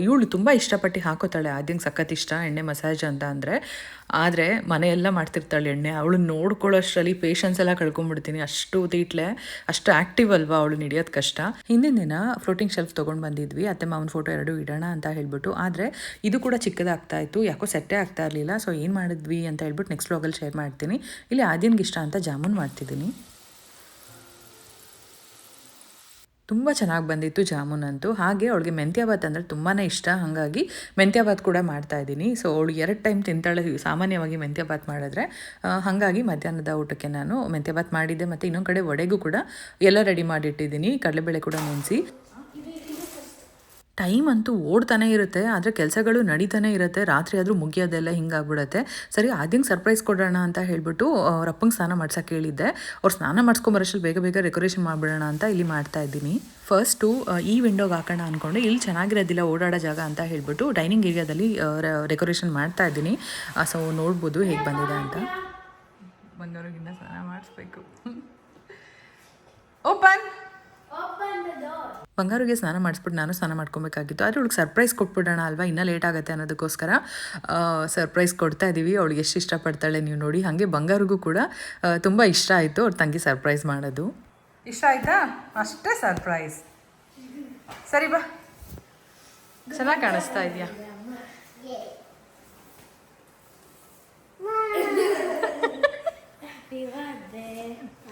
ಇವಳು ತುಂಬ ಇಷ್ಟಪಟ್ಟು ಹಾಕೋತಾಳೆ. ಆದ್ಯಂಗೆ ಸಖತ್ ಇಷ್ಟ, ಎಣ್ಣೆ ಮಸಾಜ್ ಅಂತ ಅಂದರೆ. ಆದರೆ ಮನೆಯೆಲ್ಲ ಮಾಡ್ತಿರ್ತಾಳೆ ಎಣ್ಣೆ. ಅವಳು ನೋಡ್ಕೊಳ್ಳೋಷ್ಟರಲ್ಲಿ ಪೇಷನ್ಸ್ ಎಲ್ಲ ಕಳ್ಕೊಂಡ್ಬಿಡ್ತೀನಿ ಅಷ್ಟು ತೀಟ್ಲೆ ಅಷ್ಟು ಆ್ಯಕ್ಟಿವ್ ಅಲ್ವಾ ಅವಳು, ನಡೆಯೋದು ಕಷ್ಟ. ಹಿಂದಿನ ದಿನ ಫ್ಲೋಟಿಂಗ್ ಶೆಲ್ಫ್ ತೊಗೊಂಡು ಬಂದಿದ್ವಿ. ಅತ್ತೆ ಮಾವನ ಫೋಟೋ ಎರಡು ಇಡೋಣ ಅಂತ ಹೇಳ್ಬಿಟ್ಟು. ಆದರೆ ಇದು ಕೂಡ ಚಿಕ್ಕದಾಗ್ತಾ ಇತ್ತು. ಯಾಕೋ ಸೆಟ್ಟೇ ಆಗ್ತಾ ಇರಲಿಲ್ಲ. ಸೊ ಏನು ಮಾಡಿದ್ವಿ ಅಂತ ಹೇಳ್ಬಿಟ್ಟು ನೆಕ್ಸ್ಟ್ ವ್ಲಾಗಲ್ಲಿ ಶೇರ್ ಮಾಡ್ತೀನಿ. ಇಲ್ಲಿ ಆದ್ಯನ್ಗೆ ಇಷ್ಟ ಅಂತ ಜಾಮೂನ್ ಮಾಡ್ತಿದ್ದೀನಿ. ತುಂಬ ಚೆನ್ನಾಗಿ ಬಂದಿತ್ತು ಜಾಮೂನ್ ಅಂತೂ. ಹಾಗೆ ಅವಳಿಗೆ ಮೆಂತ್ಯ ಭಾತ್ ಅಂದರೆ ತುಂಬಾ ಇಷ್ಟ. ಹಾಗಾಗಿ ಮೆಂತ್ಯ ಭಾತ್ ಕೂಡ ಮಾಡ್ತಾ ಇದ್ದೀನಿ. ಸೊ ಅವಳು ಎರಡು ಟೈಮ್ ತಿಂತಾಳೆ. ಸಾಮಾನ್ಯವಾಗಿ ಮೆಂತ್ಯ ಭಾತ್ ಮಾಡಿದ್ರೆ. ಹಾಗಾಗಿ ಮಧ್ಯಾಹ್ನದ ಊಟಕ್ಕೆ ನಾನು ಮೆಂತ್ಯ ಭಾತ್ ಮಾಡಿದ್ದೆ. ಮತ್ತು ಇನ್ನೊಂದು ಕಡೆ ವಡೆಗೂ ಕೂಡ ಎಲ್ಲ ರೆಡಿ ಮಾಡಿಟ್ಟಿದ್ದೀನಿ. ಕಡಲೆಬೇಳೆ ಕೂಡ ನೆನೆಸಿ. ಟೈಮ್ ಅಂತೂ ಓಡ್ತಾನೆ ಇರುತ್ತೆ, ಆದರೆ ಕೆಲಸಗಳು ನಡೀತಾನೆ ಇರುತ್ತೆ, ರಾತ್ರಿ ಆದರೂ ಮುಗಿಯೋದೆಲ್ಲ ಹಿಂಗಾಗ್ಬಿಡುತ್ತೆ. ಸರಿ, ಆದ್ಯಂಗೆ ಸರ್ಪ್ರೈಸ್ ಕೊಡೋಣ ಅಂತ ಹೇಳಿಬಿಟ್ಟು ಅವ್ರ ಅಪ್ಪಂಗೆ ಸ್ನಾನ ಮಾಡ್ಸೋಕೆ ಹೇಳಿದ್ದೆ. ಅವ್ರು ಸ್ನಾನ ಮಾಡಿಸ್ಕೊಂಬರೋಷ್ಟು ಬೇಗ ಬೇಗ ಡೆಕೋರೇಷನ್ ಮಾಡಿಬಿಡೋಣ ಅಂತ ಇಲ್ಲಿ ಮಾಡ್ತಾ ಇದ್ದೀನಿ. ಫಸ್ಟು ಈ ವಿಂಡೋಗೆ ಹಾಕೋಣ ಅಂದ್ಕೊಂಡು ಇಲ್ಲಿ ಚೆನ್ನಾಗಿರೋದಿಲ್ಲ, ಓಡಾಡೋ ಜಾಗ ಅಂತ ಹೇಳಿಬಿಟ್ಟು ಡೈನಿಂಗ್ ಏರಿಯಾದಲ್ಲಿ ಡೆಕೋರೇಷನ್ ಮಾಡ್ತಾ ಇದ್ದೀನಿ. ಸೊ ನೋಡ್ಬೋದು ಹೇಗೆ ಬಂದಿದೆ ಅಂತ. ಬಂದವ್ರಿಗಿನ್ನ ಸ್ನಾನ ಮಾಡಿಸ್ಬೇಕು. ಓಪನ್ [LAUGHS] ಬಂಗಾರಿಗೆ ಸ್ನಾನ ಮಾಡಿಸ್ಬಿಟ್ಟು ನಾನು ಸ್ನಾನ ಮಾಡ್ಕೊಬೇಕಾಗಿತ್ತು. ಆದರೆ ಅವಳಿಗೆ ಸರ್ಪ್ರೈಸ್ ಕೊಟ್ಬಿಡೋಣ ಅಲ್ವಾ? ಇನ್ನೂ ಲೇಟ್ ಆಗುತ್ತೆ ಅನ್ನೋದಕ್ಕೋಸ್ಕರ ಸರ್ಪ್ರೈಸ್ ಕೊಡ್ತಾ ಇದ್ದೀವಿ ಅವಳಿಗೆ ಎಷ್ಟು ಇಷ್ಟಪಡ್ತಾಳೆ ನೀವು ನೋಡಿ. ಹಾಗೆ ಬಂಗಾರಿಗೂ ಕೂಡ ತುಂಬ ಇಷ್ಟ ಆಯಿತು ಅವ್ರ ತಂಗಿ ಸರ್ಪ್ರೈಸ್ ಮಾಡೋದು. ಇಷ್ಟ ಆಯಿತಾ? ಅಷ್ಟೇ ಸರ್ಪ್ರೈಸ್ ಸರಿ ಬಾ. ಚೆನ್ನಾಗಿ ಕಾಣಿಸ್ತಾ ಇದೆಯಾ?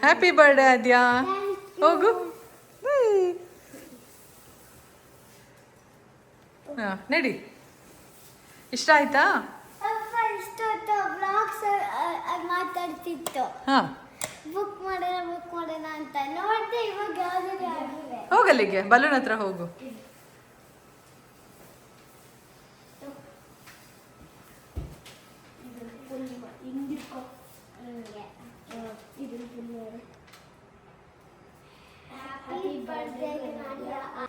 ಹ್ಯಾಪಿ ಬರ್ಡೇ ಅದ್ಯಾ ಹೋಗು. ಹಾಂ ನಡಿ. ಇಷ್ಟ ಆಯ್ತಾ? ಮಾತಾಡ್ತಿತ್ತು. ಹಾಂ. ಬುಕ್ ಮಾಡೋಣ ಬುಕ್ ಮಾಡೋಣ ಅಂತ. ನೋಡ್ದೆ ಇವಾಗ ಹೋಗಲ್ಲಿಗೆ ಬಲೂನ್ ಹತ್ರ ಹೋಗು.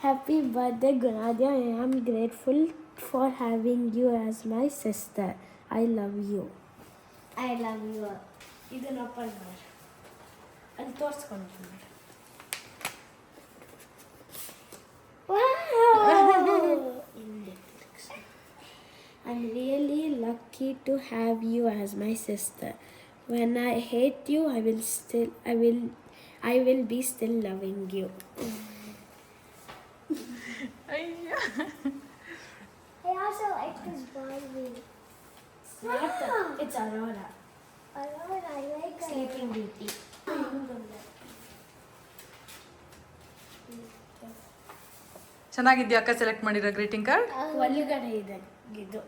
Happy birthday, Gunadia. I am grateful for having you as my sister. I love you. I love you. ಇದನ್ನ ಓಪನ್ ಮಾಡಿ ಅಲ್ಲಿ ತೋರಿಸ್ಕೊಂಡು Wow! [LAUGHS] I'm really lucky to have you as my sister. When I hate you, I will still, I will, I will be still loving you. ಅಯ್ಯ [LAUGHS] I also like this Barbie. It's Aurora. Aurora, I like Sleeping Beauty. ಚೆನ್ನಾಗಿದ್ಯಾ ಅಕ್ಕ select ಮಾಡಿರೋ greeting card ಒಳಗಡೆ ಇದೆ. ಇದು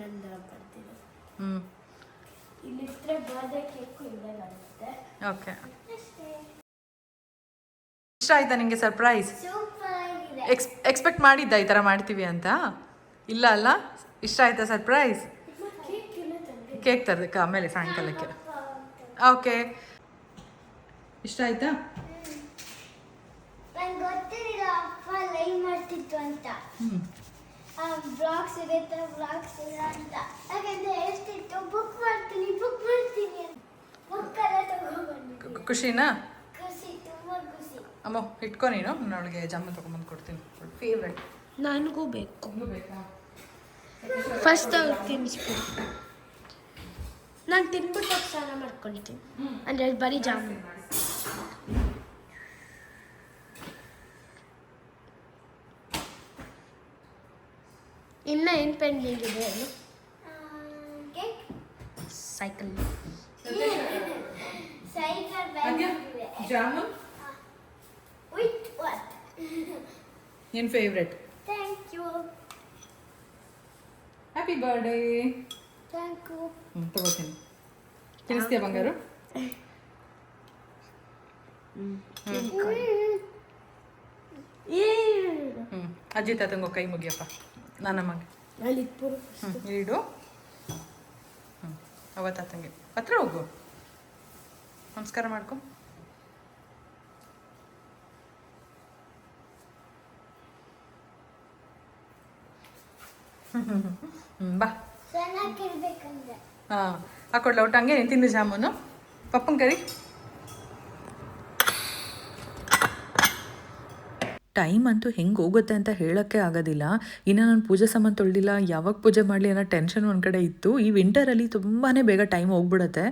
ನಂದ ಬರ್ತಿರೋದು ಹ್ಞೂ ಇಲ್ಲಿದ್ರೆ birthday cake ಇಲ್ಲೇ ಬರುತ್ತೆ. ಓಕೆ ಇಷ್ಟ ಆಯ್ತಾ ನಿಮಗೆ ಸರ್ಪ್ರೈಸ್ ಸೂಪರ್ ಎಕ್ಸ್ ಎಕ್ಸ್ಪೆಕ್ಟ್ ಮಾಡಿದ್ದ ಈ ಥರ ಮಾಡ್ತೀವಿ ಅಂತ? ಇಲ್ಲ ಅಲ್ಲ? ಇಷ್ಟ ಆಯ್ತಾ ಸರ್ಪ್ರೈಸ್ ಕೇಕ್ ತರದಕ್ಕೆ ಆಮೇಲೆ ಸಾಯಂಕಾಲಕ್ಕೆ. ಓಕೆ ಇಷ್ಟ ಆಯ್ತಾ? ನಂಗೆ ಗೊತ್ತಿರಲಿಲ್ಲ ಅಪ್ಪ ಮಾಡ್ತಿತ್ತು ಅಂತ. ಹ್ಞೂ ಬ್ಲಾಗ್ಸ್ ಇರುತ್ತೆ ಬ್ಲಾಗ್ಸ್ ಇಲ್ಲ ಅಂತ. ಯಾಕಂದ್ರೆ ಹೇಳ್ತಿತ್ತು ಬುಕ್ ಮಾಡ್ತೀನಿ ಬುಕ್ ಮಾಡ್ತೀನಿ ಅಂತ. ಬುಕ್ ಎಲ್ಲ ತಗೊಂಡ್ಬಂದಿದ್ದೆ ಖುಷಿನಾ? ಅಮ್ಮ ಇಟ್ಕೊ ನೀನು. ನಾನು ಅವಳಿಗೆ ಜಾಮೂನ್ ತೊಗೊಂಬಂದು ಕೊಡ್ತೀನಿ. ಫೇವ್ರೆಟ್ ನನಗೂ ಬೇಕು. ಬೇಕಾ? ಫಸ್ಟ್ ಅವ್ರು ತಿನ್ನಿಸ್ಬೇಕು ನಾನು ತಿನ್ಬಿಟ್ಟು ಸ್ನಾನ ಮಾಡ್ಕೊಳ್ತೀನಿ. ಅಂದರೆ ಬರೀ ಜಾಮೂನ್. ಇನ್ನ ಏನು ಪೆಂಡಿಂಗ್ ಇದೆ ಹೇಳು? Cycle cycle [LAUGHS] jamun? ನಿನ್ನ favourite thank you happy birthday thank you ಹ್ಞೂ ತಗೋತೀನಿ. ತಿನ್ನಿಸ್ತೀಯ ಬಂಗಾರು? ಹ್ಞೂ ಅಜ್ಜಿ ತಾತಂಗೋ ಕೈ ಮುಗಿಯಪ್ಪ. ನನ್ನ ಮಗ ಅಲ್ಲಿ ಪೂರು ಹ್ಞೂ ಇಡು. ಹ್ಞೂ ಅವ ತಾತಂಗೆ ಹತ್ರ ಹೋಗು. ನಮಸ್ಕಾರ ಮಾಡ್ಕೊ. ಬಾ. ಹಾಂ ಹಾಕೊಡ್ಲ ಒಟ್ಟು ಹಂಗೆ ನೀನು ತಿಂದು ಜಾಮೂನು. ಪಪ್ಪನ ಕರಿ. ಟೈಮ್ ಅಂತೂ ಹೆಂಗೆ ಹೋಗುತ್ತೆ ಅಂತ ಹೇಳೋಕ್ಕೆ ಆಗೋದಿಲ್ಲ. ಇನ್ನು ನಾನು ಪೂಜೆ ಸಾಮಾನು ತೊಳೆದಿಲ್ಲ ಯಾವಾಗ ಪೂಜೆ ಮಾಡಲಿ ಅನ್ನೋ ಟೆನ್ಷನ್ ಒಂದು ಕಡೆ ಇತ್ತು. ಈ ವಿಂಟರಲ್ಲಿ ತುಂಬಾ ಬೇಗ ಟೈಮ್ ಹೋಗ್ಬಿಡುತ್ತೆ.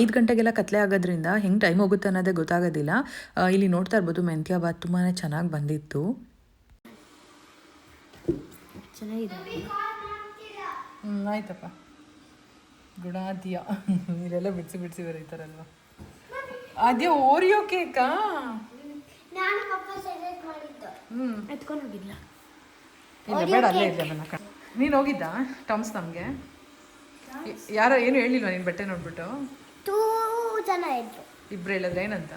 ಐದು ಗಂಟೆಗೆಲ್ಲ ಕತ್ಲೆ ಆಗೋದ್ರಿಂದ ಹೆಂಗೆ ಟೈಮ್ ಹೋಗುತ್ತೆ ಅನ್ನೋದೇ ಗೊತ್ತಾಗೋದಿಲ್ಲ. ಇಲ್ಲಿ ನೋಡ್ತಾ ಇರ್ಬೋದು ಮೆಂತ್ಯ ಬಾತ್ ತುಂಬಾ ಚೆನ್ನಾಗಿ ಬಂದಿತ್ತು. ಚೆನ್ನಾಗಿದೆ. ಹ್ಞೂ ಆಯ್ತಪ್ಪ. ಗುಣಾದ್ಯ. ಇಲ್ಲೆಲ್ಲ ಬಿಡಿಸಿ ಬಿಡಿಸಿ ಬರೀತಾರಲ್ವ. ಅದೇ ಓರಿಯೋ ಕೇಕಾ ನಾನು ಪಪ್ಪ ಸೆಲೆಕ್ಟ್ ಮಾಡಿದ್ದು. ಹ್ಞೂ ಎತ್ಕೊಂಡು ಹೋಗಿಲ್ಲ ಇಲ್ಲ ಬೇಡ ಅಲ್ಲೇ ನೀನು ಹೋಗಿದ್ದ? ಟಮ್ಸ್ ನಮಗೆ. ಯಾರೋ ಏನು ಹೇಳಿಲ್ವಾ ನೀನು ಬಟ್ಟೆ ನೋಡ್ಬಿಟ್ಟು? ಟೂ ಜನ ಇದ್ರು. ಇಬ್ರು ಹೇಳಿದ್ರೆ ಏನಂತ?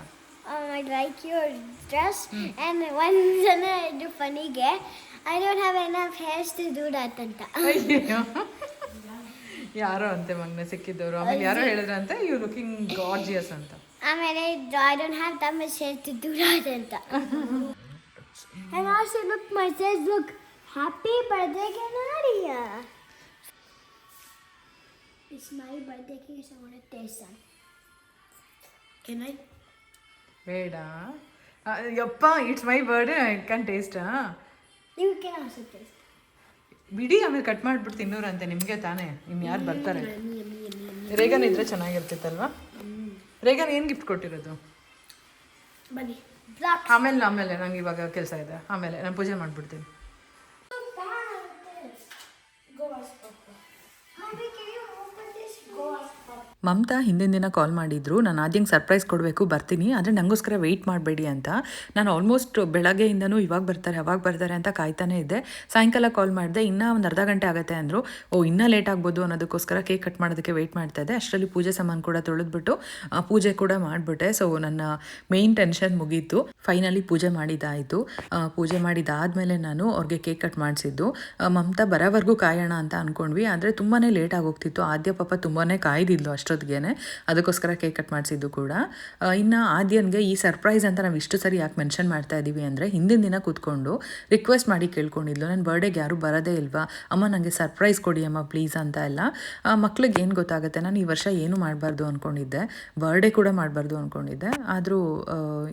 I like your dress and ಒಂದು ಜನ ಇದ್ರು ಫನಿಗೆ. I don't have enough hairs to do that ಅಂತ. ಅಯ್ಯೋ. ಯಾರೋ ಅಂತೆ ಮಗ್ನ ಸಿಕ್ಕಿದ್ದವರು. ಆಮೇಲೆ ಯಾರೋ ಹೇಳಿದ್ರಂತೆ ಯು ಲುಕಿಂಗ್ ಗಾರ್ಜಿಯಸ್ ಅಂತ. ಆಮೇಲೆ I don't have that much hair to do that ಅಂತ. And also look, my says look, happy birthday Canaria. It's my birthday cake, so I want to taste some. Can I? ಬೇಡ. ಆ, ಯಪ್ಪ it's my birthday I can taste Taste. ಬಿಡಿ ಆಮೇಲೆ cut ಮಾಡ್ಬಿಟ್ಟು ತಿನ್ನೋರಂತೆ ನಿಮಗೆ ತಾನೇ. ಇನ್ನು ಯಾರು ಬರ್ತಾರೆ? ರೇಗನ್ ಇದ್ರೆ ಚೆನ್ನಾಗಿರ್ತಿತ್ತಲ್ವಾ? ರೇಗನ್ ಏನು ಗಿಫ್ಟ್ ಕೊಟ್ಟಿರೋದು? ಬನ್ನಿ. ಆಮೇಲೆ ಆಮೇಲೆ ನಂಗೆ ಇವಾಗ ಕೆಲಸ ಇದೆ. ಆಮೇಲೆ ನಾನು ಪೂಜೆ ಮಾಡಿಬಿಡ್ತೀನಿ. ಮಮತಾ ಹಿಂದಿನ ದಿನ ಕಾಲ್ ಮಾಡಿದ್ರು. ನಾನು ಆದ್ಯಂಗೆ ಸರ್ಪ್ರೈಸ್ ಕೊಡಬೇಕು, ಬರ್ತೀನಿ. ಆದರೆ ನನಗೋಸ್ಕರ ವೆಯ್ಟ್ ಮಾಡಬೇಡಿ ಅಂತ. ನಾನು ಆಲ್ಮೋಸ್ಟ್ ಬೆಳಗ್ಗೆಯಿಂದನೂ ಇವಾಗ ಬರ್ತಾರೆ, ಅವಾಗ ಬರ್ತಾರೆ ಅಂತ ಕಾಯ್ತಾನೆ ಇದ್ದೆ. ಸಾಯಂಕಾಲ ಕಾಲ್ ಮಾಡಿದೆ. ಇನ್ನೂ ಒಂದು ಅರ್ಧ ಗಂಟೆ ಆಗುತ್ತೆ ಅಂದರು. ಓ, ಇನ್ನೂ ಲೇಟ್ ಆಗ್ಬೋದು ಅನ್ನೋದಕ್ಕೋಸ್ಕರ ಕೇಕ್ ಕಟ್ ಮಾಡೋದಕ್ಕೆ ವೆಯ್ಟ್ ಮಾಡ್ತಾ ಇದ್ದೆ. ಅಷ್ಟರಲ್ಲಿ ಪೂಜೆ ಸಾಮಾನು ಕೂಡ ತೊಳೆದ್ಬಿಟ್ಟು ಪೂಜೆ ಕೂಡ ಮಾಡಿಬಿಟ್ಟೆ. ಸೊ ನನ್ನ ಮೇಯ್ನ್ ಟೆನ್ಷನ್ ಮುಗೀತು. ಫೈನಲಿ ಪೂಜೆ ಮಾಡಿದ್ದಾಯಿತು ಪೂಜೆ ಮಾಡಿದಾದಮೇಲೆ ನಾನು ಅವ್ರಿಗೆ ಕೇಕ್ ಕಟ್ ಮಾಡಿಸಿದ್ದು. ಮಮತಾ ಬರೋವರೆಗೂ ಕಾಯೋಣ ಅಂತ ಅಂದ್ಕೊಂಡ್ವಿ ಆದರೆ ತುಂಬಾ ಲೇಟ್ ಆಗೋಗ್ತಿತ್ತು ಆದ್ಯ ಪಾಪ ತುಂಬಾ ಕಾಯ್ದಿದ್ಲು ಅಷ್ಟೊತ್ತಿಗೆ ಅದಕ್ಕೋಸ್ಕರ ಕೇಕ್ ಕಟ್ ಮಾಡಿಸಿದ್ದು ಕೂಡ. ಇನ್ನು ಆದ್ಯನ್ಗೆ ಈ ಸರ್ಪ್ರೈಸ್ ಅಂತ ನಾವು ಇಷ್ಟು ಸರಿ ಯಾಕೆ ಮೆನ್ಷನ್ ಮಾಡ್ತಾ ಇದ್ದೀವಿ ಅಂದರೆ ಹಿಂದಿನ ದಿನ ಕೂತ್ಕೊಂಡು ರಿಕ್ವೆಸ್ಟ್ ಮಾಡಿ ಕೇಳ್ಕೊಂಡಿದ್ಲು. ನನ್ನ ಬರ್ಡೇಗೆ ಯಾರೂ ಬರೋದೇ ಇಲ್ವಾ? ಅಮ್ಮ ನನಗೆ ಸರ್ಪ್ರೈಸ್ ಕೊಡಿ ಅಮ್ಮ ಪ್ಲೀಸ್ ಅಂತ ಎಲ್ಲ. ಮಕ್ಳಿಗೆ ಏನು ಗೊತ್ತಾಗುತ್ತೆ? ನಾನು ಈ ವರ್ಷ ಏನು ಮಾಡಬಾರ್ದು ಅಂದ್ಕೊಂಡಿದ್ದೆ ಬರ್ಡೇ ಕೂಡ ಮಾಡಬಾರ್ದು ಅಂದ್ಕೊಂಡಿದ್ದೆ ಆದರೂ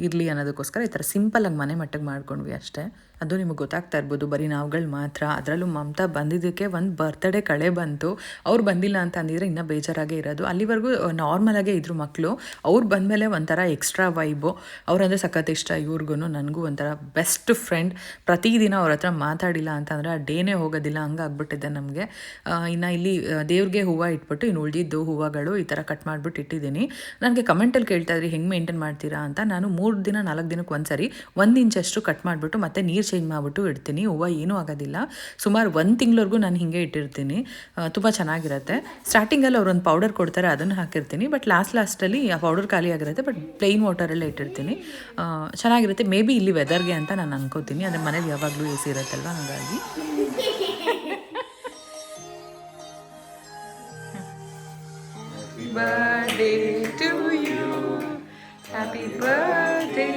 ಇರಲಿ ಅನ್ನೋದಕ್ಕೋಸ್ಕರ ಈ ಥರ ಆಗಿ ಮನೆ ಮಟ್ಟಿಗೆ ಮಾಡ್ಕೊಂಡ್ವಿ ಅಷ್ಟೇ. ಅದು ನಿಮಗೆ ಗೊತ್ತಾಗ್ತಾ ಇರ್ಬೋದು, ಬರೀ ನಾವುಗಳು ಮಾತ್ರ. ಅದರಲ್ಲೂ ಮಮತಾ ಬಂದಿದ್ದಕ್ಕೆ ಒಂದು ಬರ್ತ್ಡೇ ಕಳೆ ಬಂತು. ಅವ್ರು ಬಂದಿಲ್ಲ ಅಂತ ಅಂದಿದ್ರೆ ಇನ್ನೂ ಬೇಜಾರಾಗೇ ಇರೋದು. ಅಲ್ಲಿವರೆಗೂ ನಾರ್ಮಲಾಗೇ ಇದ್ರು ಮಕ್ಕಳು ಅವ್ರು ಬಂದಮೇಲೆ ಒಂಥರ ಎಕ್ಸ್ಟ್ರಾ ವೈಬು ಅವ್ರಂದ್ರೆ ಸಖತ್ ಇಷ್ಟ ಇವ್ರಿಗೂ ನನಗೂ ಒಂಥರ ಬೆಸ್ಟ್ ಫ್ರೆಂಡ್ ಪ್ರತಿದಿನ ಅವ್ರ ಹತ್ರ ಮಾತಾಡಿಲ್ಲ ಅಂತಂದರೆ ಆ ಡೇನೇ ಹೋಗೋದಿಲ್ಲ. ಹಂಗೆ ಆಗ್ಬಿಟ್ಟಿದೆ ನಮಗೆ ಇನ್ನು ಇಲ್ಲಿ ದೇವ್ರಿಗೆ ಹೂವು ಇಟ್ಬಿಟ್ಟು ಇನ್ನು ಉಳಿದಿದ್ದು ಹೂವುಗಳು ಈ ಥರ ಕಟ್ ಮಾಡಿಬಿಟ್ಟು ಇಟ್ಟಿದ್ದೀನಿ. ನನಗೆ ಕಮೆಂಟಲ್ಲಿ ಕೇಳ್ತಾ ಇದ್ರಿ, ಹೆಂಗೆ ಮೇಂಟೈನ್ ಮಾಡ್ತೀರಾ? ಅಂತ. ನಾನು ಮೂರು ದಿನ, ನಾಲ್ಕು ದಿನಕ್ಕೆ ಒಂದ್ಸರಿ ಒಂದು ಇಂಚಷ್ಟು ಕಟ್ ಮಾಡಿಬಿಟ್ಟು ಮತ್ತೆ ನೀರು ಚೇಂಜ್ ಮಾಡಿಬಿಟ್ಟು ಇಡ್ತೀನಿ. ಹೂವು ಏನೂ ಆಗೋದಿಲ್ಲ. ಸುಮಾರು ಒಂದು ತಿಂಗಳವರೆಗೂ ನಾನು ಹೀಗೆ ಇಟ್ಟಿರ್ತೀನಿ. ತುಂಬ ಚೆನ್ನಾಗಿರುತ್ತೆ. ಸ್ಟಾರ್ಟಿಂಗಲ್ಲಿ ಒಂದು ಪೌಡರ್ ಕೊಡ್ತಾರೆ, ಅದನ್ನು ಹಾಕಿರ್ತೀನಿ. ಬಟ್ ಲಾಸ್ಟ್ ಲಾಸ್ಟಲ್ಲಿ ಆ ಪೌಡರ್ ಖಾಲಿ ಆಗಿರುತ್ತೆ ಬಟ್ ಪ್ಲೈನ್ ವಾಟರಲ್ಲೇ ಇಟ್ಟಿರ್ತೀನಿ. ಚೆನ್ನಾಗಿರುತ್ತೆ. ಮೇ ಬಿ ಇಲ್ಲಿ ವೆದರ್ಗೆ ಅಂತ ನಾನು ಅನ್ಕೋತೀನಿ. ಅಂದರೆ ಮನೇಲಿ ಯಾವಾಗಲೂ ಎ ಸಿ ಇರುತ್ತಲ್ವ, ಹಾಗಾಗಿ. Birthday to you. Happy birthday.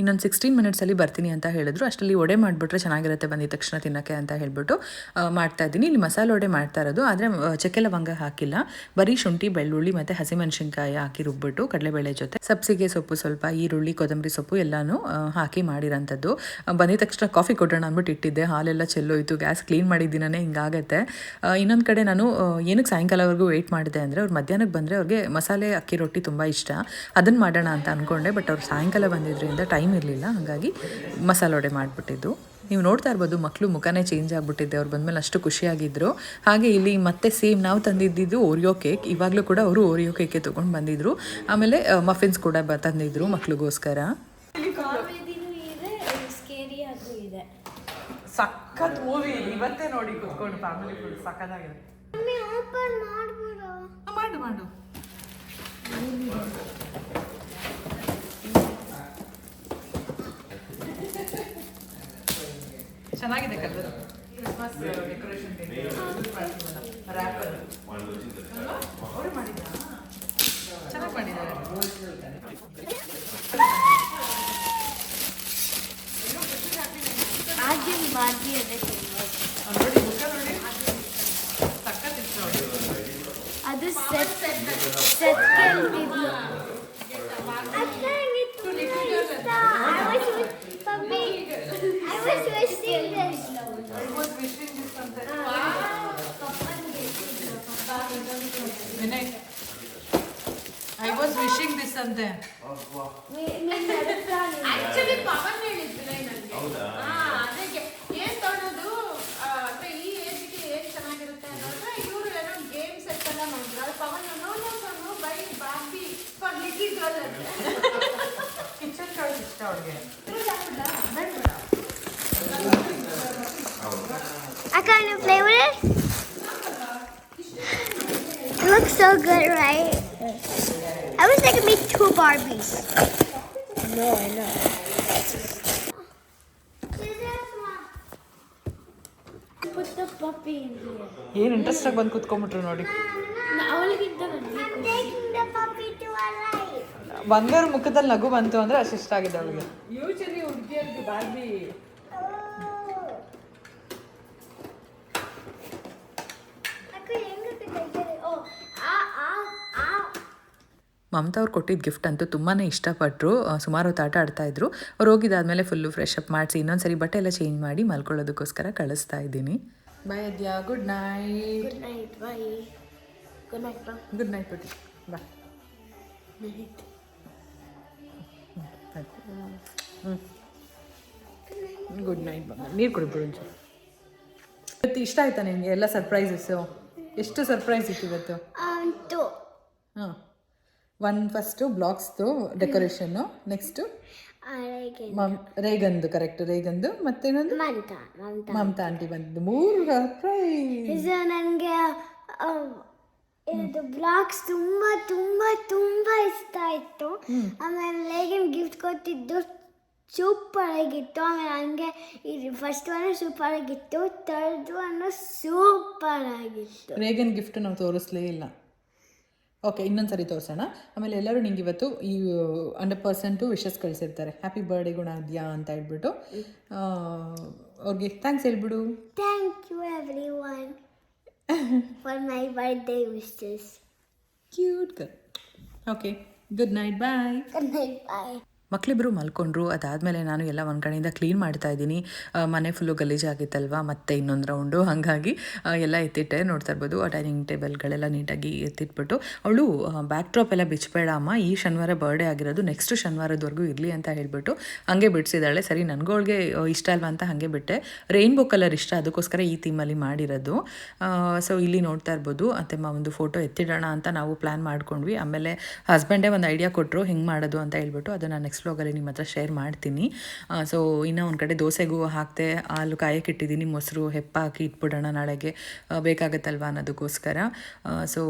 ಇನ್ನೊಂದು ಸಿಕ್ಸ್ಟೀನ್ ಮಿನಿಟ್ಸಲ್ಲಿ ಬರ್ತೀನಿ ಅಂತ ಹೇಳಿದ್ರು. ಅಷ್ಟರಲ್ಲಿ ಒಡೆ ಮಾಡಿಬಿಟ್ರೆ ಚೆನ್ನಾಗಿರುತ್ತೆ ಬಂದಿದ ತಕ್ಷಣ ತಿನ್ನೋಕ್ಕೆ ಅಂತ ಹೇಳಿಬಿಟ್ಟು ಮಾಡ್ತಾ ಇದ್ದೀನಿ. ಇಲ್ಲಿ ಮಸಾಲೆ ಒಡೆ ಮಾಡ್ತಾ ಇರೋದು. ಆದರೆ ಚಕ್ಕೆ ಲವಂಗ ಹಾಕಿಲ್ಲ. ಬರೀ ಶುಂಠಿ, ಬೆಳ್ಳುಳ್ಳಿ ಮತ್ತು ಹಸಿಮೆಣಸಿನ್ಕಾಯಿ ಹಾಕಿ ರುಬ್ಬಿಟ್ಟು ಕಡಲೆಬೇಳೆ ಜೊತೆ, ಸಬ್ಸಿಗೆ ಸೊಪ್ಪು ಸ್ವಲ್ಪ, ಈರುಳ್ಳಿ, ಕೊತ್ತಂಬರಿ ಸೊಪ್ಪು ಎಲ್ಲನೂ ಹಾಕಿ ಮಾಡಿರೋಂಥದ್ದು. ಬಂದಿದ ತಕ್ಷಣ ಕಾಫಿ ಕೊಡೋಣ ಅಂದ್ಬಿಟ್ಟು ಇಟ್ಟಿದ್ದೆ. ಹಾಲೆಲ್ಲ ಚೆಲ್ಲೋಯ್ತು ಗ್ಯಾಸ್ ಕ್ಲೀನ್ ಮಾಡಿದ್ದೀನೇ ಹಿಂಗಾಗತ್ತೆ. ಇನ್ನೊಂದು ಕಡೆ ನಾನು ಏನಕ್ಕೆ ಸಾಯಂಕಾಲವರೆಗೂ ವೆಯ್ಟ್ ಮಾಡಿದೆ ಅಂದರೆ, ಅವ್ರು ಮಧ್ಯಾಹ್ನಕ್ಕೆ ಬಂದರೆ ಅವ್ರಿಗೆ ಮಸಾಲೆ ಅಕ್ಕಿ ರೊಟ್ಟಿ ತುಂಬ ಇಷ್ಟ. ಅದನ್ನು ಮಾಡೋಣ ಅಂತ ಅಂದ್ಕೊಂಡೆ ಬಟ್ ಅವ್ರು ಸಾಯಂಕಾಲ ಬಂದಿದ್ದರಿಂದ ಟೈಮ್ ಇರಲಿಲ್ಲ. ಹಾಗಾಗಿ ಮಸಾಲೆ ವಡೆ ಮಾಡಿಬಿಟ್ಟಿದ್ದು. ನೀವು ನೋಡ್ತಾ ಇರ್ಬೋದು ಮಕ್ಕಳು ಮುಖನೇ ಚೇಂಜ್ ಆಗಿಬಿಟ್ಟಿದ್ದೆ ಅವ್ರು ಬಂದಮೇಲೆ ಅಷ್ಟು ಖುಷಿಯಾಗಿದ್ದರು ಹಾಗೆ ಇಲ್ಲಿ ಮತ್ತೆ ಸೇಮ್ ನಾವು ತಂದಿದ್ದಿದ್ದು ಓರಿಯೋ ಕೇಕ್ ಇವಾಗಲೂ ಕೂಡ ಅವರು ಓರಿಯೋ ಕೇಕೆ ತೊಗೊಂಡು ಬಂದಿದ್ರು. ಆಮೇಲೆ ಮಫಿನ್ಸ್ ಕೂಡ ಬ ತಂದಿದ್ದರು ಮಕ್ಳಿಗೋಸ್ಕರ. ಸಕ್ಕತ್ ಸಖತ್ ಮೂವಿ ಇವತ್ತೇ ನೋಡಿ ಕುತ್ಕೊಂಡು ಫ್ಯಾಮಿಲಿ ಫುಲ್ ಸಖತ್ತಾಗಿದೆ. ಮಾಡ್ಬಿಡು. ಮಾಡು ಮಾಡು. ಚೆನ್ನಾಗಿದೆ ಕಲರ್. ಕ್ರಿಸ್ಮಸ್ ಡೆಕೋರೇಷನ್ ರ್ಯಾಪರ್ ಅವರು ಮಾಡಿದ್ದ ಚೆನ್ನಾಗಿ ಮಾಡಿದ್ದಾರೆ. ನೋಡಿ ಮುಖ ನೋಡಿ. ಅದು ಸೆಟ್ ಸೆಟ್ ಕೇಳ್ತಿದ್ಲು ಅಕ್ಕ ನಂಗೆ ತುಂಬಾ ಇಷ್ಟ I was with puppy. I was wishing this. Vinay I was wishing this ಅಂತೆ ಆಕ್ಚುಲಿ ಪವನ್ ಹೇಳಿದ್ರು ನನಗೆ ಹಾ ಅದಕ್ಕೆ ಏನ್ ತೊಗೊಳೋದು? ಆ, ಅಂದ್ರೆ ಈ ಏಜ್ಗೆ ಏನ್ ಚೆನ್ನಾಗಿರುತ್ತೆ ಅನ್ನೋದ್ರೆ ಇವರು ಏನೋ ಗೇಮ್ ಸೆಟ್ ಎಲ್ಲ ಮಾಡಿದ್ರು. ಅದು Pavan no no no buy Barbie for little girl ಅಂತ. ಕಿಚನ್ ಚಾಯ್ಸ್ ಇಷ್ಟ ಅವ್ರಿಗೆ Even play with it. It looks so good, right? I wish I could make two Barbies. No, I know. Put the puppy in here. ಏನು interest ಆಗಿ ಬಂದು ಕುತ್ಕೊಂಡ್ಬಿಟ್ರು ನೋಡಿ I'm taking the puppy to our life. ಬಂಗಾರ ಮುಖದಲ್ಲಿ ನಗು ಬಂತು ಅಂದ್ರೆ ಅಷ್ಟು ಇಷ್ಟ ಆಗಿದೆ ಅವಳಿಗೆ ಯೂಶಲಿ ಹುಡುಗಿಯರಿಗೆ ಬಾರ್ಬಿ ಮಮತಾ ಅವ್ರು ಕೊಟ್ಟಿದ್ದ ಗಿಫ್ಟ್ ಅಂತೂ ತುಂಬಾ ಇಷ್ಟಪಟ್ಟರು ಸುಮಾರು ಹೊತ್ತು ಆಟ ಆಡ್ತಾ ಇದ್ರು. ಅವ್ರು ಹೋಗಿದ್ದಾದ್ಮೇಲೆ ಫುಲ್ಲು ಫ್ರೆಶ್ ಅಪ್ ಮಾಡಿಸಿ ಇನ್ನೊಂದ್ಸರಿ ಬಟ್ಟೆ ಎಲ್ಲ ಚೇಂಜ್ ಮಾಡಿ ಮಲ್ಕೊಳ್ಳೋದಕ್ಕೋಸ್ಕರ ಕಳಿಸ್ತಾ ಇದ್ದೀನಿ. Bye Aadya good night good night bye good night. Good night ಬಿಟ್ಟು ಬಾಯ್. ಗುಡ್ ನೈಟ್ ನೀರು ಕುಡಿಬಿಡು ಇವತ್ತು ಇಷ್ಟ ಆಯ್ತಾ ನಿಮಗೆ ಎಲ್ಲ ಸರ್ಪ್ರೈಸಸ್ಸು ಎಷ್ಟು ಸರ್ಪ್ರೈಸ್ ಇತ್ತು ಇವತ್ತು. ಹಾಂ. ಒನ್ ಫಸ್ಟು ಬ್ಲಾಕ್ಸ್ದು ಡೆಕೋರೇಷನ್ನು ನೆಕ್ಸ್ಟು ರೇಗಂದು ಕರೆಕ್ಟ್ ರೇಗಂದು ಮತ್ತೆ ಮಮತಾ ಆಂಟಿ ಬಂದಿದ್ದು ಮೂರು ಸರ್ಪ್ರೈಸ್ ನನಗೆ ಇದು ಬ್ಲಾಗ್ಸ್ ತುಂಬ ತುಂಬ ತುಂಬ ಇಷ್ಟ ಆಯಿತು. ಆಮೇಲೆ ಲೇಗಿನ್ ಗಿಫ್ಟ್ ಕೊಟ್ಟಿದ್ದು ಸೂಪರ್ ಆಗಿತ್ತು. ಆಮೇಲೆ ಹಂಗೆ ಇದು ಫಸ್ಟ್ ಒನ್ ಸೂಪರ್ ಆಗಿತ್ತು ಥರ್ಡ್ ಒನ್ ಸೂಪರ್ ಆಗಿತ್ತು. ರೇಗನ್ ಗಿಫ್ಟ್ ನಾವು ತೋರಿಸ್ಲೇ ಇಲ್ಲ. ಓಕೆ ಇನ್ನೊಂದು ಸರಿ ತೋರಿಸೋಣ. ಆಮೇಲೆ ಎಲ್ಲರೂ ನಿಂಗೆ ಇವತ್ತು ಈ ಹಂಡ್ರೆಡ್ ಪರ್ಸೆಂಟು ವಿಶಸ್ ಕಳಿಸಿರ್ತಾರೆ. ಹ್ಯಾಪಿ ಬರ್ಡೇ ಗುಣ ಇದೆಯಾ ಅಂತ ಹೇಳ್ಬಿಟ್ಟು. ಅವ್ರಿಗೆ ಥ್ಯಾಂಕ್ಸ್ ಹೇಳ್ಬಿಡು. Thank you everyone for my birthday wishes cute okay good night bye good night bye ಮಕ್ಕಳಿಬ್ಬರು ಮಲ್ಕೊಂಡ್ರು, ಅದಾದಮೇಲೆ ನಾನು ಎಲ್ಲ ಒಂದು ಕಡೆಯಿಂದ ಕ್ಲೀನ್ ಮಾಡ್ತಾ ಇದ್ದೀನಿ. ಮನೆ ಫುಲ್ಲು ಗಲೀಜಾಗಿತ್ತಲ್ವ ಮತ್ತೆ ಇನ್ನೊಂದು ರೌಂಡು ಹಾಗಾಗಿ ಎಲ್ಲ ಎತ್ತಿಟ್ಟೆ ನೋಡ್ತಾ ಇರ್ಬೋದು. ಆ ಡೈನಿಂಗ್ ಟೇಬಲ್ಗಳೆಲ್ಲ ನೀಟಾಗಿ ಎತ್ತಿಟ್ಬಿಟ್ಟು, ಅವಳು ಬ್ಯಾಕ್ ಡ್ರಾಪ್ ಎಲ್ಲ ಬಿಚ್ಚಬೇಡ ಅಮ್ಮ ಈ ಶನಿವಾರ ಬರ್ಡೇ ಆಗಿರೋದು ನೆಕ್ಸ್ಟ್ ಶನಿವಾರದವರೆಗೂ ಇರಲಿ ಅಂತ ಹೇಳಿಬಿಟ್ಟು ಹಾಗೆ ಬಿಡಿಸಿದಾಳೆ ಸರಿ, ನನಗೂ ಅವಳಿಗೆ ಇಷ್ಟ ಅಲ್ವಾ ಅಂತ ಹಾಗೆ ಬಿಟ್ಟೆ. ರೈನ್ಬೋ ಕಲರ್ ಇಷ್ಟ, ಅದಕ್ಕೋಸ್ಕರ ಈ ಥೀಮಲ್ಲಿ ಮಾಡಿರೋದು. ಸೊ ಇಲ್ಲಿ ನೋಡ್ತಾ ಇರ್ಬೋದು, ಅತ್ತೆಮ್ಮ, ಒಂದು ಫೋಟೋ ಎತ್ತಿಡೋಣ ಅಂತ ನಾವು ಪ್ಲ್ಯಾನ್ ಮಾಡ್ಕೊಂಡ್ವಿ. ಆಮೇಲೆ ಹಸ್ಬೆಂಡೇ ಒಂದು ಐಡಿಯಾ ಕೊಟ್ಟರು ಹೆಂಗೆ ಮಾಡೋದು ಅಂತ ಹೇಳ್ಬಿಟ್ಟು ಅದನ್ನು ನೆಕ್ಸ್ಟ್ ವ್ಲಾಗಲ್ಲಿ ನಿಮ್ಮ ಹತ್ರ ಶೇರ್ ಮಾಡ್ತೀನಿ. ಸೊ ಇನ್ನೂ ಒಂದು ಕಡೆ ದೋಸೆಗೂ ಹಾಕ್ತೆ, ಹಾಲು ಕಾಯಕ್ಕೆ ಇಟ್ಟಿದ್ದೀನಿ ಮೊಸರು, ಹೆಪ್ಪ ಹಾಕಿ ಇಟ್ಬಿಡೋಣ ನಾಳೆಗೆ. ಬೇಕಾಗತ್ತಲ್ವ ಅನ್ನೋದಕ್ಕೋಸ್ಕರ. ಸೊ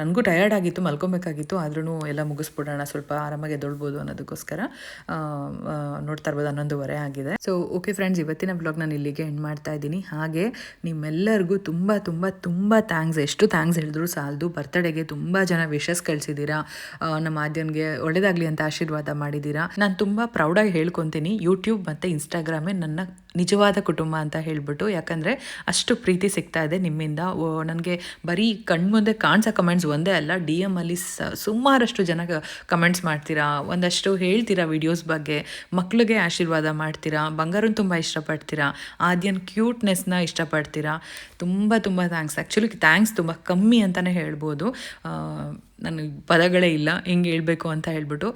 ನನಗೂ ಟಯರ್ಡ್ ಆಗಿತ್ತು, ಮಲ್ಕೊಬೇಕಾಗಿತ್ತು ಆದ್ರೂ ಎಲ್ಲ ಮುಗಿಸ್ಬಿಡೋಣ, ಸ್ವಲ್ಪ ಆರಾಮಾಗಿ ಎದ್ದೊಳ್ಬೋದು ಅನ್ನೋದಕ್ಕೋಸ್ಕರ. ನೋಡ್ತಾ ಇರ್ಬೋದು, ಹನ್ನೊಂದುವರೆ ಆಗಿದೆ. ಸೊ ಓಕೆ ಫ್ರೆಂಡ್ಸ್ ಇವತ್ತಿನ ಬ್ಲಾಗ್ ನಾನು ಇಲ್ಲಿಗೆ ಎಂಡ್ ಮಾಡ್ತಾ ಇದ್ದೀನಿ. ಹಾಗೆ ನಿಮ್ಮೆಲ್ಲರಿಗೂ ತುಂಬ ತುಂಬ ತುಂಬ ಥ್ಯಾಂಕ್ಸ್ ಎಷ್ಟು ಥ್ಯಾಂಕ್ಸ್ ಹೇಳಿದ್ರು ಸಾಲದು. ಬರ್ತಡೆಗೆ ತುಂಬ ಜನ ವಿಶಸ್ ಕಳಿಸಿದ್ದೀರಾ. ನಮ್ಮ ಆದ್ಯನ್ಗೆ ಒಳ್ಳೇದಾಗಲಿ ಅಂತ ಆಶೀರ್ವಾದ ಮಾಡಿದ್ದೀರಾ. ನಾನು ತುಂಬ ಪ್ರೌಡಾಗಿ ಹೇಳ್ಕೊತೀನಿ. ಯೂಟ್ಯೂಬ್ ಮತ್ತು ಇನ್ಸ್ಟಾಗ್ರಾಮೇ ನನ್ನ ನಿಜವಾದ ಕುಟುಂಬ ಅಂತ ಹೇಳಿಬಿಟ್ಟು. ಯಾಕಂದರೆ ಅಷ್ಟು ಪ್ರೀತಿ ಸಿಗ್ತಾ ಇದೆ ನಿಮ್ಮಿಂದ. ನನಗೆ ಬರೀ ಕಣ್ಮುಂದೆ ಕಾಣಿಸೋ ಕಮೆಂಟ್ಸ್ ಒಂದೇ ಅಲ್ಲ ಡಿ ಎಂ ಅಲ್ಲಿ ಸುಮಾರಷ್ಟು ಜನ ಕಮೆಂಟ್ಸ್ ಮಾಡ್ತೀರಾ? ಒಂದಷ್ಟು ಹೇಳ್ತೀರಾ ವಿಡಿಯೋಸ್ ಬಗ್ಗೆ? ಮಕ್ಳಿಗೆ ಆಶೀರ್ವಾದ ಮಾಡ್ತೀರಾ? ಬಂಗಾರನ ತುಂಬ ಇಷ್ಟಪಡ್ತೀರಾ? ಆದ್ಯನ್ ಕ್ಯೂಟ್ನೆಸ್ನ ಇಷ್ಟಪಡ್ತೀರಾ? ತುಂಬ ತುಂಬ ಥ್ಯಾಂಕ್ಸ್ ಆ್ಯಕ್ಚುಲಿ ಥ್ಯಾಂಕ್ಸ್ ತುಂಬ ಕಮ್ಮಿ ಅಂತಲೇ ಹೇಳ್ಬೋದು. ನನಗೆ ಪದಗಳೇ ಇಲ್ಲ, ಹೆಂಗೆ ಹೇಳಬೇಕು ಅಂತ ಹೇಳ್ಬಿಟ್ಟು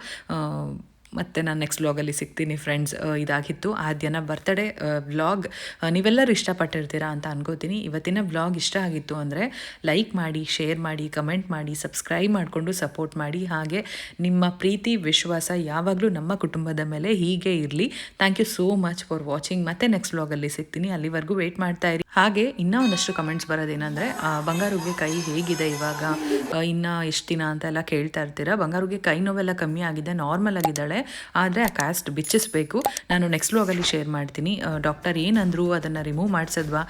ಮತ್ತು ನಾನು ನೆಕ್ಸ್ಟ್ ವ್ಲಾಗಲ್ಲಿ ಸಿಗ್ತೀನಿ ಫ್ರೆಂಡ್ಸ್ ಇದಾಗಿತ್ತು. ಆದ್ಯನ ಬರ್ತಡೇ ವ್ಲಾಗ್ ನೀವೆಲ್ಲರೂ ಇಷ್ಟಪಟ್ಟಿರ್ತೀರಾ ಅಂತ ಅನ್ಕೋತೀನಿ. ಇವತ್ತಿನ ವ್ಲಾಗ್ ಇಷ್ಟ ಆಗಿತ್ತು ಅಂದರೆ ಲೈಕ್ ಮಾಡಿ ಶೇರ್ ಮಾಡಿ ಕಮೆಂಟ್ ಮಾಡಿ ಸಬ್ಸ್ಕ್ರೈಬ್ ಮಾಡಿಕೊಂಡು ಸಪೋರ್ಟ್ ಮಾಡಿ. ಹಾಗೆ ನಿಮ್ಮ ಪ್ರೀತಿ, ವಿಶ್ವಾಸ ಯಾವಾಗಲೂ ನಮ್ಮ ಕುಟುಂಬದ ಮೇಲೆ ಹೀಗೆ ಇರಲಿ. Thank you so much for watching ಮತ್ತೆ ನೆಕ್ಸ್ಟ್ ವ್ಲಾಗಲ್ಲಿ ಸಿಗ್ತೀನಿ. ಅಲ್ಲಿವರೆಗೂ ವೆಯ್ಟ್ ಮಾಡ್ತಾ ಇರಿ. ಹಾಗೆ ಇನ್ನೂ ಒಂದಷ್ಟು ಕಮೆಂಟ್ಸ್ ಬರೋದೇನೆಂದರೆ ಬಂಗಾರುಗೆ ಕೈ ಹೇಗಿದೆ ಇವಾಗ? ಇನ್ನ ಎಷ್ಟು ದಿನ ಅಂತೆಲ್ಲ ಕೇಳ್ತಾ ಇರ್ತೀರಾ? ಬಂಗಾರುಗೆ ಕೈ ನೋವೆಲ್ಲ ಕಮ್ಮಿ ಆಗಿದೆ ನಾರ್ಮಲ್ ಆಗಿದ್ದಾಳೆ. ಆದರೆ ಆ ಕ್ಯಾಸ್ಟ್ ಬಿಚ್ಚಿಸ್ಬೇಕು. ನಾನು ನೆಕ್ಸ್ಟ್ ವ್ಲಾಗಲ್ಲಿ ಶೇರ್ ಮಾಡ್ತೀನಿ. ಡಾಕ್ಟರ್ ಏನಂದ್ರು ಅದನ್ನು ರಿಮೂವ್ ಮಾಡಿಸಿದ್ವಾ?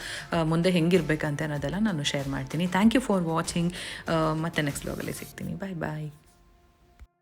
ಮುಂದೆ ಹೆಂಗಿರ್ಬೇಕಂತ ಅನ್ನೋದೆಲ್ಲ ನಾನು ಶೇರ್ ಮಾಡ್ತೀನಿ. ಥ್ಯಾಂಕ್ ಯು ಫಾರ್ ವಾಚಿಂಗ್ ಮತ್ತೆ ನೆಕ್ಸ್ಟ್ ವ್ಲಾಗಲ್ಲಿ ಸಿಗ್ತೀನಿ. ಬಾಯ್ ಬಾಯ್